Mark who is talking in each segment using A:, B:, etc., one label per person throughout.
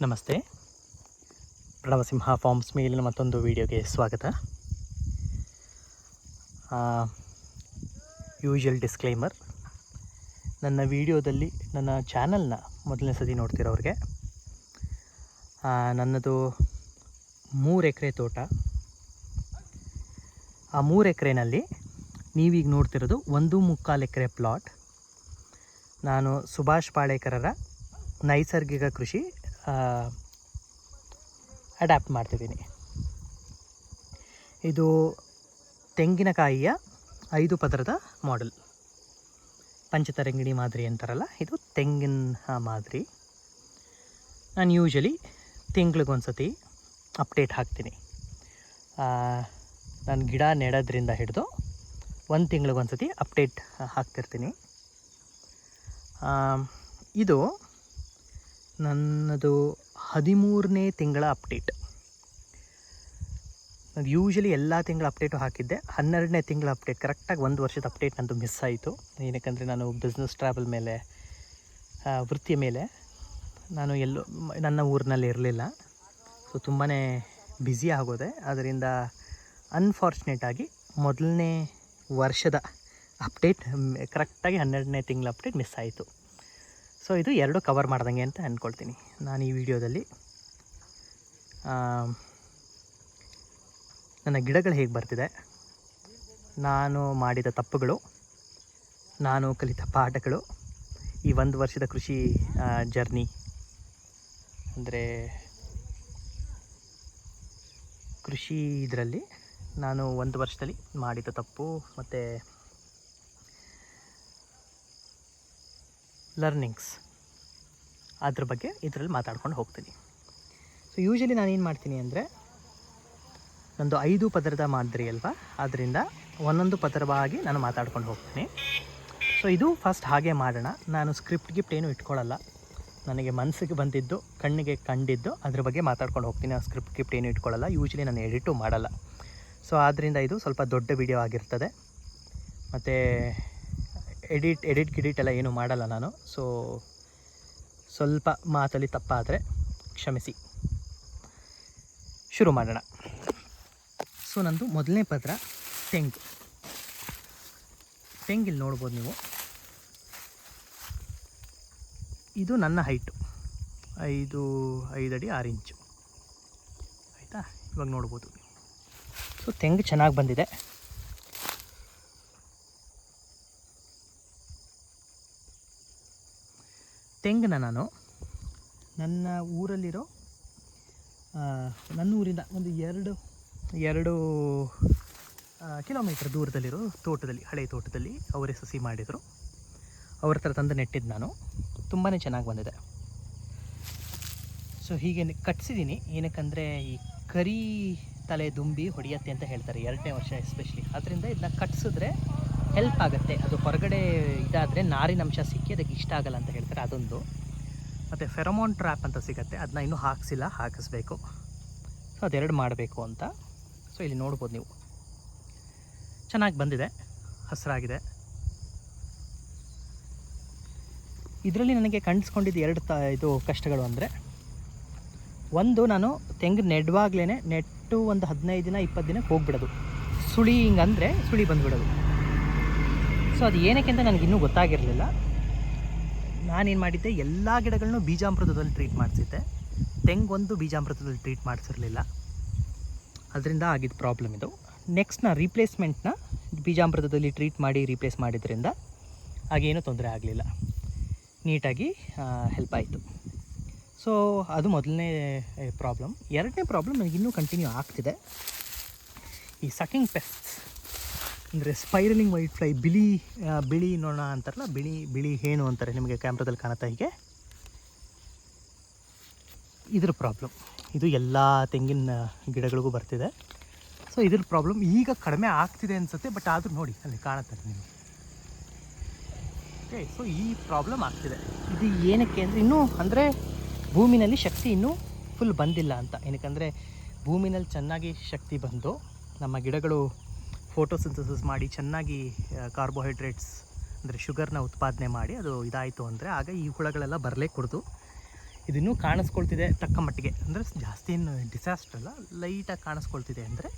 A: ನಮಸ್ತೆ. ಪ್ರಣವಸಿಂಹ ಫಾರ್ಮ್ಸ್ ಮೇಲಿನ ಮತ್ತೊಂದು ವಿಡಿಯೋಗೆ ಸ್ವಾಗತ. ಯೂಶುವಲ್ ಡಿಸ್ಕ್ಲೈಮರ್ ನನ್ನ ವಿಡಿಯೋದಲ್ಲಿ ನನ್ನ ಚಾನಲ್ನ ಮೊದಲನೇ ಸತಿ ನೋಡ್ತಿರೋರಿಗೆ ನನ್ನದು ಮೂರು ಎಕರೆ ತೋಟ. ಆ ಮೂರು ಎಕರೆನಲ್ಲಿ ನೀವೀಗ ನೋಡ್ತಿರೋದು ಒಂದು ಮುಕ್ಕಾಲು ಎಕರೆ ಪ್ಲಾಟ್ ನಾನು ಸುಭಾಷ್ ಪಾಳೇಕರರ ನೈಸರ್ಗಿಕ ಕೃಷಿ ಅಡ್ಯಾಪ್ಟ್ ಮಾಡ್ತಿದ್ದೀನಿ. ಇದು ತೆಂಗಿನಕಾಯಿಯ ಐದು ಪದರದ ಮಾಡೆಲ್ ಪಂಚತರಂಗಿಣಿ ಮಾದರಿ ಅಂತಾರಲ್ಲ, ಇದು ತೆಂಗಿನ ಮಾದರಿ. ನಾನು ಯೂಶಲಿ ತಿಂಗ್ಳಿಗೊಂದ್ಸತಿ ಅಪ್ಡೇಟ್ ಹಾಕ್ತೀನಿ. ನಾನು ಗಿಡ ನೆಡೋದ್ರಿಂದ ಹಿಡಿದು ಒಂದು ತಿಂಗ್ಳಿಗೊಂದ್ಸತಿ ಅಪ್ಡೇಟ್ ಹಾಕ್ತಿರ್ತೀನಿ. ಇದು ನನ್ನದು ಹದಿಮೂರನೇ ತಿಂಗಳ ಅಪ್ಡೇಟ್. ನಾನು ಯೂಶಲಿ ಎಲ್ಲ ತಿಂಗಳ ಅಪ್ಡೇಟು ಹಾಕಿದ್ದೆ. ಹನ್ನೆರಡನೇ ತಿಂಗಳ ಅಪ್ಡೇಟ್ ಕರೆಕ್ಟಾಗಿ ಒಂದು ವರ್ಷದ ಅಪ್ಡೇಟ್ ನಂದು ಮಿಸ್ ಆಯಿತು. ಏನಕ್ಕೆ ನಾನು ಬಿಸ್ನೆಸ್ ಟ್ರಾವೆಲ್ ಮೇಲೆ ವೃತ್ತಿಯ ಮೇಲೆ, ನಾನು ಎಲ್ಲೋ, ನನ್ನ ಊರಿನಲ್ಲಿ ಇರಲಿಲ್ಲ. ಸೊ ತುಂಬಾ ಬ್ಯುಸಿ ಆಗೋದೆ. ಅದರಿಂದ ಅನ್ಫಾರ್ಚುನೇಟಾಗಿ ಮೊದಲನೇ ವರ್ಷದ ಅಪ್ಡೇಟ್ ಕರೆಕ್ಟಾಗಿ ಹನ್ನೆರಡನೇ ತಿಂಗಳ ಅಪ್ಡೇಟ್ ಮಿಸ್ ಆಯಿತು. ಸೊ ಇದು ಎರಡು ಕವರ್ ಮಾಡ್ದಂಗೆ ಅಂತ ಅಂದ್ಕೊಳ್ತೀನಿ ನಾನು ಈ ವಿಡಿಯೋದಲ್ಲಿ. ನನ್ನ ಗಿಡಗಳು ಹೇಗೆ ಬರ್ತಿದೆ? ನಾನು ಮಾಡಿದ ತಪ್ಪುಗಳು, ನಾನು ಕಲಿತ ಪಾಠಗಳು, ಈ ಒಂದು ವರ್ಷದ ಕೃಷಿ ಜರ್ನಿ ಅಂದರೆ ಕೃಷಿ ಇದರಲ್ಲಿ ನಾನು ಒಂದು ವರ್ಷದಲ್ಲಿ ಮಾಡಿದ ತಪ್ಪು ಮತ್ತು ಲರ್ನಿಂಗ್ಸ್ ಅದ್ರ ಬಗ್ಗೆ ಇದರಲ್ಲಿ ಮಾತಾಡ್ಕೊಂಡು ಹೋಗ್ತೀನಿ. ಸೊ ಯೂಶಲಿ ನಾನು ಏನು ಮಾಡ್ತೀನಿ ಅಂದರೆ, ನಂದು ಐದು ಪದರದ ಮಾದರಿ ಅಲ್ವಾ? ಆದ್ದರಿಂದ ಒಂದೊಂದು ಪದರವಾಗಿ ನಾನು ಮಾತಾಡ್ಕೊಂಡು ಹೋಗ್ತೀನಿ. ಸೊ ಇದು ಫಸ್ಟ್ ಹಾಗೆ ಮಾಡೋಣ. ನಾನು ಸ್ಕ್ರಿಪ್ಟ್ ಗಿಫ್ಟ್ ಏನು ಇಟ್ಕೊಳ್ಳಲ್ಲ. ನನಗೆ ಮನಸ್ಸಿಗೆ ಬಂದಿದ್ದು, ಕಣ್ಣಿಗೆ ಕಂಡಿದ್ದು, ಅದ್ರ ಬಗ್ಗೆ ಮಾತಾಡ್ಕೊಂಡು ಹೋಗ್ತೀನಿ. ಆ ಸ್ಕ್ರಿಪ್ಟ್ ಗಿಫ್ಟ್ ಏನು ಇಟ್ಕೊಳ್ಳಲ್ಲ. ಯೂಶಲಿ ನಾನು ಎಡಿಟು ಮಾಡಲ್ಲ. ಸೊ ಆದ್ದರಿಂದ ಇದು ಸ್ವಲ್ಪ ದೊಡ್ಡ ವಿಡಿಯೋ ಆಗಿರ್ತದೆ. ಮತ್ತು ಎಡಿಟ್ ಎಡಿಟ್, ಗಿಡಿಟ್ ಎಲ್ಲ ಏನೂ ಮಾಡಲ್ಲ ನಾನು. ಸೊ ಸ್ವಲ್ಪ ಮಾತಲ್ಲಿ ತಪ್ಪಾದರೆ ಕ್ಷಮಿಸಿ. ಶುರು ಮಾಡೋಣ. ಸೊ ನಂದು ಮೊದಲನೇ ಪತ್ರ ತೆಂಗು. ತೆಂಗಿಲ್ಲಿ ನೋಡ್ಬೋದು ನೀವು. ಇದು ನನ್ನ ಹೈಟು. ಐದು ಐದು ಅಡಿ ಆರು ಇಂಚು. ಆಯಿತಾ? ಇವಾಗ ನೋಡ್ಬೋದು. ಸೊ ತೆಂಗು ಚೆನ್ನಾಗಿ ಬಂದಿದೆ. ತೆಂಗನ್ನ ನಾನು. ನನ್ನ ಊರಲ್ಲಿರೋ ನನ್ನ ಊರಿಂದ ಒಂದು ಎರಡು ಎರಡು ಕಿಲೋಮೀಟ್ರ್ ದೂರದಲ್ಲಿರೋ ತೋಟದಲ್ಲಿ, ಹಳೆ ತೋಟದಲ್ಲಿ ಅವರೇ ಸಸಿ ಮಾಡಿದರು. ಅವ್ರ ಹತ್ರ ತಂದು ನೆಟ್ಟಿದ್ದು ನಾನು. ತುಂಬಾ ಚೆನ್ನಾಗಿ ಬಂದಿದೆ. ಸೊ ಹೀಗೆ ಕಟ್ಸಿದ್ದೀನಿ ಏನಕ್ಕಂದರೆ ಈ ಕರಿ ತಲೆ ದುಂಬಿ ಹೊಡೆಯತ್ತೆ ಅಂತ ಹೇಳ್ತಾರೆ. ಎರಡನೇ ವರ್ಷ ಎಸ್ಪೆಷಲಿ ಅದರಿಂದ ಇದನ್ನ ಕಟ್ಸಿದ್ರೆ ಹೆಲ್ಪ್ ಆಗುತ್ತೆ. ಅದು ಹೊರಗಡೆ ಇದಾದರೆ ನಾರಿನಂಶ ಸಿಕ್ಕಿ ಅದಕ್ಕೆ ಇಷ್ಟ ಆಗಲ್ಲ ಅಂತ ಹೇಳ್ತಾರೆ ಅದೊಂದು. ಮತ್ತು ಫೆರಮೋನ್ ಟ್ರ್ಯಾಪ್ ಅಂತ ಸಿಗುತ್ತೆ. ಅದನ್ನ ಇನ್ನೂ ಹಾಕಿಸಿಲ್ಲ, ಹಾಕಿಸ್ಬೇಕು. ಸೊ ಅದೆರಡು ಮಾಡಬೇಕು ಅಂತ. ಸೊ ಇಲ್ಲಿ ನೋಡ್ಬೋದು ನೀವು. ಚೆನ್ನಾಗಿ ಬಂದಿದೆ. ಹಸಿರಾಗಿದೆ. ಇದರಲ್ಲಿ ನನಗೆ ಕಂಡಿಸ್ಕೊಂಡಿದ್ದು ಎರಡು ತ, ಇದು ಕಷ್ಟಗಳು ಅಂದರೆ, ಒಂದು ನಾನು ತೆಂಗು ನೆಡುವಾಗ್ಲೇ ನೆಟ್ಟು ಒಂದು ಹದಿನೈದು ದಿನ, ಇಪ್ಪತ್ತು ದಿನಕ್ಕೆ ಹೋಗ್ಬಿಡೋದು. ಸುಳಿ ಹಿಂಗಂದರೆ ಸುಳಿ ಬಂದುಬಿಡೋದು. ಸೊ ಅದು ಏನಕ್ಕೆ ಅಂತ ನನಗೆ ಇನ್ನೂ ಗೊತ್ತಾಗಿರಲಿಲ್ಲ. ನಾನೇನು ಮಾಡಿದ್ದೆ, ಎಲ್ಲ ಗಿಡಗಳನ್ನೂ ಬೀಜಾಮೃತದಲ್ಲಿ ಟ್ರೀಟ್ ಮಾಡಿಸಿದ್ದೆ. ತೆಂಗೊಂದು ಬೀಜಾಮೃತದಲ್ಲಿ ಟ್ರೀಟ್ ಮಾಡಿಸಿರಲಿಲ್ಲ. ಅದರಿಂದ ಆಗಿದ್ದ ಪ್ರಾಬ್ಲಮ್ ಇದು. ನೆಕ್ಸ್ಟ್ನ ರೀಪ್ಲೇಸ್ಮೆಂಟ್ನ ಬೀಜಾಮೃತದಲ್ಲಿ ಟ್ರೀಟ್ ಮಾಡಿ ರೀಪ್ಲೇಸ್ ಮಾಡಿದ್ರಿಂದ ಹಾಗೇನೂ ತೊಂದರೆ ಆಗಲಿಲ್ಲ. ನೀಟಾಗಿ ಹೆಲ್ಪ್ ಆಯಿತು. ಸೊ ಅದು ಮೊದಲನೇ ಪ್ರಾಬ್ಲಮ್ ಎರಡನೇ ಪ್ರಾಬ್ಲಮ್ ನನಗೆ ಇನ್ನೂ ಕಂಟಿನ್ಯೂ ಆಗ್ತಿದೆ. ಈ ಸಕಿಂಗ್ ಪೆಸ್ಟ್ಸ್ ಅಂದರೆ ಸ್ಪೈರಲಿಂಗ್ ವೈಟ್ ಫ್ಲೈ ಬಿಳಿ ಬಿಳಿ ನೋಣ ಅಂತಾರಲ್ಲ, ಬಿಳಿ ಬಿಳಿ ಹೇಣು ಅಂತಾರೆ ನಿಮಗೆ ಕ್ಯಾಮ್ರಾದಲ್ಲಿ ಕಾಣುತ್ತಾ ಹೀಗೆ. ಇದ್ರ ಪ್ರಾಬ್ಲಮ್ ಇದು ಎಲ್ಲ ತೆಂಗಿನ ಗಿಡಗಳಿಗೂ ಬರ್ತಿದೆ. ಸೊ ಇದ್ರ ಪ್ರಾಬ್ಲಮ್ ಈಗ ಕಡಿಮೆ ಆಗ್ತಿದೆ ಅನಿಸುತ್ತೆ ಬಟ್ ಆದರೂ ನೋಡಿ, ಅಲ್ಲಿ ಕಾಣುತ್ತೆ ನಿಮಗೆ. ಓಕೆ ಸೊ ಈ ಪ್ರಾಬ್ಲಮ್ ಆಗ್ತಿದೆ. ಇದು ಏನಕ್ಕೆ ಅಂದರೆ, ಇನ್ನೂ ಅಂದರೆ ಭೂಮಿನಲ್ಲಿ ಶಕ್ತಿ ಇನ್ನೂ ಫುಲ್ ಬಂದಿಲ್ಲ ಅಂತ. ಏನಕ್ಕಂದರೆ ಭೂಮಿನಲ್ಲಿ ಚೆನ್ನಾಗಿ ಶಕ್ತಿ ಬಂದು ನಮ್ಮ ಗಿಡಗಳು ಫೋಟೋಸಿಂಥಸಿಸ್ ಮಾಡಿ ಚೆನ್ನಾಗಿ ಕಾರ್ಬೋಹೈಡ್ರೇಟ್ಸ್ ಅಂದರೆ ಶುಗರ್ನ ಉತ್ಪಾದನೆ ಮಾಡಿ ಅದು ಇದಾಯಿತು ಅಂದರೆ ಆಗ ಈ ಹುಳಗಳೆಲ್ಲ ಬರಲೇ ಕೊಡ್ತು ಇದನ್ನು ಕಾಣಿಸ್ಕೊಳ್ತಿದೆ ತಕ್ಕ ಮಟ್ಟಿಗೆ. ಅಂದರೆ ಜಾಸ್ತಿ ಏನು ಡಿಸಾಸ್ಟರ್ ಅಲ್ಲ ಲೈಟಾಗಿ ಕಾಣಿಸ್ಕೊಳ್ತಿದೆ ಅಂದರೆ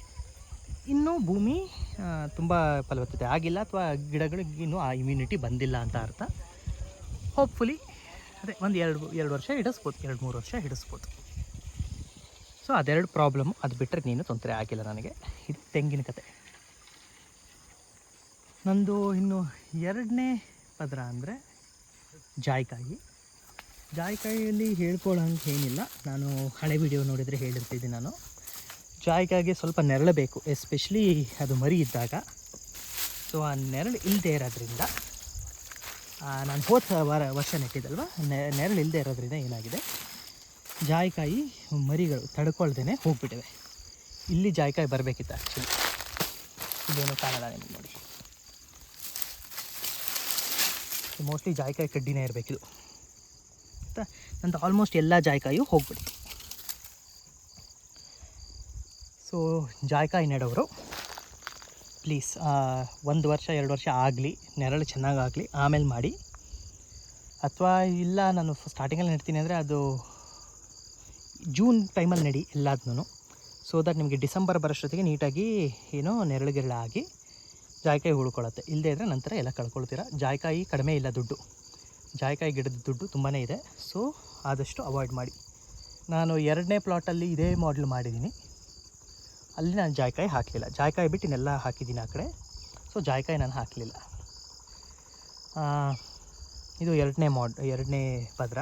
A: ಇನ್ನೂ ಭೂಮಿ ತುಂಬ ಫಲವತ್ತತೆ. ಆಗಿಲ್ಲ ಅಥವಾ ಗಿಡಗಳಿಗೆ ಇನ್ನೂ ಆ ಇಮ್ಯುನಿಟಿ ಬಂದಿಲ್ಲ ಅಂತ ಅರ್ಥ. ಹೋಪ್ಫುಲಿ ಅದೇ ಒಂದು ಎರಡು ಎರಡು ವರ್ಷ ಹಿಡಿಸ್ಬೋದು, ಎರಡು ಮೂರು ವರ್ಷ ಹಿಡಿಸ್ಬೋದು. ಸೊ ಅದೆರಡು ಪ್ರಾಬ್ಲಮ್ಮು ಅದು ಬಿಟ್ಟರೆ ನೀನು ತೊಂದರೆ ಆಗಿಲ್ಲ ನನಗೆ. ಇದು ತೆಂಗಿನ ಕತೆ. ನಂದು ಇನ್ನು ಎರಡನೇ ಪದರ ಅಂದರೆ ಜಾಯ್ಕಾಯಿ. ಜಾಯಿಕಾಯಿಯಲ್ಲಿ ಹೇಳ್ಕೊಳ್ಳೋಂಗೆ ಏನಿಲ್ಲ. ನಾನು ಹಳೆ ವಿಡಿಯೋ ನೋಡಿದರೆ ಹೇಳಿರ್ತಿದ್ದೆ ನಾನು. ಜಾಯ್ಕಾಯಿಗೆ ಸ್ವಲ್ಪ ನೆರಳಬೇಕು ಎಸ್ಪೆಷಲಿ ಅದು ಮರಿ ಇದ್ದಾಗ. ಸೊ ಆ ನೆರಳು ಇಲ್ಲದೆ ಇರೋದ್ರಿಂದ ನಾನು ಹೋದ ವಾರ ವರ್ಷ ನೆಟ್ಟಿದ್ದಲ್ವ ನೆರಳು ಇಲ್ಲದೆ ಇರೋದ್ರಿಂದ ಏನಾಗಿದೆ? ಜಾಯ್ಕಾಯಿ ಮರಿಗಳು ತಡ್ಕೊಳ್ದೇ ಹೋಗ್ಬಿಟ್ಟಿವೆ. ಇಲ್ಲಿ ಜಾಯ್ಕಾಯಿ ಬರಬೇಕಿತ್ತು ಆ್ಯಕ್ಚುಲಿ ಇದೇನು ಕಾಣಲ್ಲ ನೋಡಿ. ಮೋಸ್ಟ್ಲಿ ಜಾಯಿಕಾಯಿ ಕಡ್ಡಿನೇ ಇರಬೇಕಿದು ಆಯಿತಾ? ನಂದು ಆಲ್ಮೋಸ್ಟ್ ಎಲ್ಲ ಜಾಯಿಕಾಯಿಯು ಹೋಗ್ಬಿಡ್ತು. ಸೊ ಜಾಯ್ಕಾಯಿ ನೆಡೋರು ಪ್ಲೀಸ್ ಒಂದು ವರ್ಷ, ಎರಡು ವರ್ಷ ಆಗಲಿ, ನೆರಳು ಚೆನ್ನಾಗಾಗಲಿ ಆಮೇಲೆ ಮಾಡಿ. ಅಥವಾ ಇಲ್ಲ, ನಾನು ಸ್ಟಾರ್ಟಿಂಗಲ್ಲಿ ನೆಡ್ತೀನಿ ಅಂದರೆ ಅದು ಜೂನ್ ಟೈಮಲ್ಲಿ ನಡಿ ಎಲ್ಲದನ್ನೂ ಸೊ ದಟ್ ನಿಮಗೆ ಡಿಸೆಂಬರ್ ಬರೋಷ್ಟೊತ್ತಿಗೆ ನೀಟಾಗಿ, ಏನೋ ನೆರಳು ಗಿರಳು ಆಗಿ ಜಾಯಿಕಾಯಿ ಉಳ್ಕೊಳ್ಳುತ್ತೆ. ಇಲ್ಲದೇ ಇದ್ದರೆ ನಂತರ ಎಲ್ಲ ಕಳ್ಕೊಳ್ತೀರ. ಜಾಯಿಕಾಯಿ ಕಡಿಮೆ ಇಲ್ಲ ದುಡ್ಡು. ಜಾಯಿಕಾಯಿ ಗಿಡದ ದುಡ್ಡು ತುಂಬಾ ಇದೆ. ಸೊ ಆದಷ್ಟು ಅವಾಯ್ಡ್ ಮಾಡಿ. ನಾನು ಎರಡನೇ ಪ್ಲಾಟಲ್ಲಿ ಇದೇ ಮಾಡೆಲ್ ಮಾಡಿದ್ದೀನಿ. ಅಲ್ಲಿ ನಾನು ಜಾಯಿಕಾಯಿ ಹಾಕಲಿಲ್ಲ. ಜಾಯ್ಕಾಯಿ ಬಿಟ್ಟು ಇನ್ನೆಲ್ಲ ಹಾಕಿದ್ದೀನಿ ಆ ಕಡೆ. ಸೊ ಜಾಯ್ಕಾಯಿ ನಾನು ಹಾಕಲಿಲ್ಲ. ಇದು ಎರಡನೇ ಮಾಡ್ ಎರಡನೇ ಪದರ.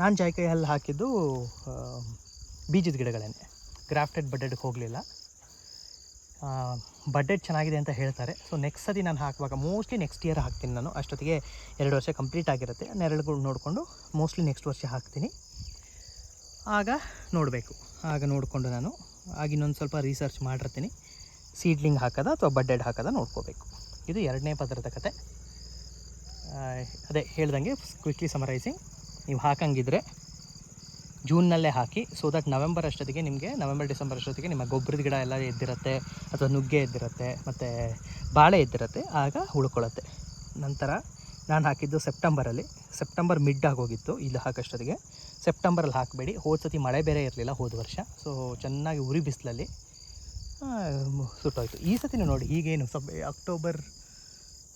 A: ನಾನು ಜಾಯ್ಕಾಯಿ ಅಲ್ಲಿ ಹಾಕಿದ್ದು ಬೀಜದ ಗಿಡಗಳನ್ನೇ. ಗ್ರಾಫ್ಟೆಡ್ ಬಡ್ಡೆಡ್ಗೆ ಹೋಗಲಿಲ್ಲ. ಬಡ್ಡೆಡ್ ಚೆನ್ನಾಗಿದೆ ಅಂತ ಹೇಳ್ತಾರೆ. ಸೊ ನೆಕ್ಸ್ಟ್ ಸತಿ ನಾನು ಹಾಕುವಾಗ ಮೋಸ್ಟ್ಲಿ ನೆಕ್ಸ್ಟ್ ಇಯರ್ ಹಾಕ್ತೀನಿ ನಾನು. ಅಷ್ಟೊತ್ತಿಗೆ ಎರಡು ವರ್ಷ ಕಂಪ್ಲೀಟ್ ಆಗಿರುತ್ತೆ. ನೆರಳುಗಳು ನೋಡಿಕೊಂಡು ಮೋಸ್ಟ್ಲಿ ನೆಕ್ಸ್ಟ್ ವರ್ಷ ಹಾಕ್ತೀನಿ. ಆಗ ನೋಡಬೇಕು. ಆಗ ನೋಡಿಕೊಂಡು ನಾನು ಆಗ ಇನ್ನೊಂದು ಸ್ವಲ್ಪ ರಿಸರ್ಚ್ ಮಾಡಿರ್ತೀನಿ. ಸೀಡ್ಲಿಂಗ್ ಹಾಕೋದ ಅಥವಾ ಬಡ್ಡೆಡ್ ಹಾಕೋದ ನೋಡ್ಕೋಬೇಕು. ಇದು ಎರಡನೇ ಪದರದ ಕತೆ. ಅದೇ ಹೇಳ್ದಂಗೆ ಕ್ವಿಕ್ಲಿ ಸಮರೈಸಿಂಗ್ ನೀವು ಹಾಕಂಗಿದ್ರೆ ಜೂನ್ನಲ್ಲೇ ಹಾಕಿ ಸೊ ದಟ್ ನವೆಂಬರ್ ಅಷ್ಟೊತ್ತಿಗೆ ನಿಮಗೆ, ನವೆಂಬರ್, ಡಿಸೆಂಬರ್ ಅಷ್ಟೊತ್ತಿಗೆ ನಿಮ್ಮ ಗೊಬ್ಬರದ ಗಿಡ ಎಲ್ಲ ಎದ್ದಿರುತ್ತೆ, ಅಥವಾ ನುಗ್ಗೆ ಎದ್ದಿರುತ್ತೆ, ಮತ್ತು ಬಾಳೆ ಎದ್ದಿರುತ್ತೆ, ಆಗ ಉಳ್ಕೊಳ್ಳುತ್ತೆ ನಂತರ ನಾನು ಹಾಕಿದ್ದು ಸೆಪ್ಟೆಂಬರಲ್ಲಿ. ಸೆಪ್ಟೆಂಬರ್ ಮಿಡ್ ಆಗೋಗಿತ್ತು ಇಲ್ಲಿ ಹಾಕೋಷ್ಟೊತ್ತಿಗೆ ಸೆಪ್ಟೆಂಬರಲ್ಲಿ ಹಾಕಬೇಡಿ. ಹೋದ ಸತಿ ಮಳೆ ಬೇರೆ ಇರಲಿಲ್ಲ ಹೋದ ವರ್ಷ. ಸೊ ಚೆನ್ನಾಗಿ ಉರಿ ಬಿಸಿಲಲ್ಲಿ ಸುಟ್ಟೋಯ್ತು. ಈ ಸತಿನೂ ನೋಡಿ, ಈಗೇನು ಸಬ್, ಅಕ್ಟೋಬರ್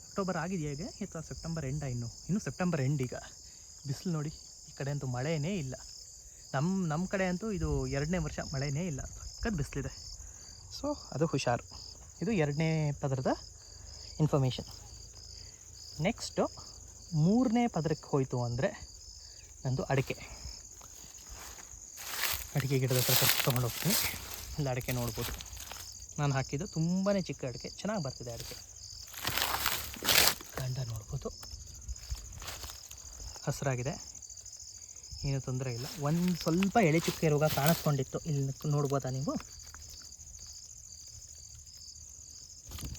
A: ಅಕ್ಟೋಬರ್ ಆಗಿದೆಯಾ ಈಗ? ಅಥವಾ ಸೆಪ್ಟೆಂಬರ್ ಎಂಡ ಇನ್ನು? ಇನ್ನು ಸೆಪ್ಟೆಂಬರ್ ಎಂಡ್ ಈಗ. ಬಿಸಿಲು ನೋಡಿ, ಈ ಕಡೆ ಅಂತೂ ಮಳೆಯೇ ಇಲ್ಲ. ನಮ್ಮ ನಮ್ಮ ಕಡೆ ಅಂತೂ ಇದು ಎರಡನೇ ವರ್ಷ ಮಳೆನೇ ಇಲ್ಲ. ಸಖತ್ ಬಿಸಿಲಿದೆ. ಸೊ, ಅದು ಹುಷಾರು. ಇದು ಎರಡನೇ ಪದರದ ಇನ್ಫಾರ್ಮೇಷನ್ ನೆಕ್ಸ್ಟು ಮೂರನೇ ಪದರಕ್ಕೆ ಹೋಯಿತು ಅಂದರೆ ನಂದು ಅಡಿಕೆ. ಅಡಿಕೆ ಗಿಡದ ಹತ್ರ ತೊಗೊಂಡು ಹೋಗ್ತೀನಿ. ಅಲ್ಲಿ ಅಡಿಕೆ ನೋಡ್ಬೋದು. ನಾನು ಹಾಕಿದ್ದು ತುಂಬಾ ಚಿಕ್ಕ ಅಡಿಕೆ. ಚೆನ್ನಾಗಿ ಬರ್ತಿದೆ ಅಡಿಕೆ. ಗಂಡ ನೋಡ್ಬೋದು. ಹಸಿರಾಗಿದೆ. ಏನು ತೊಂದರೆ ಇಲ್ಲ. ಒಂದು ಸ್ವಲ್ಪ ಎಳೆ ಚುಕ್ಕೆ ರೋಗ ಕಾಣಿಸ್ಕೊಂಡಿತ್ತು. ಇಲ್ಲಿ ನೋಡ್ಬೋದಾ ನೀವು?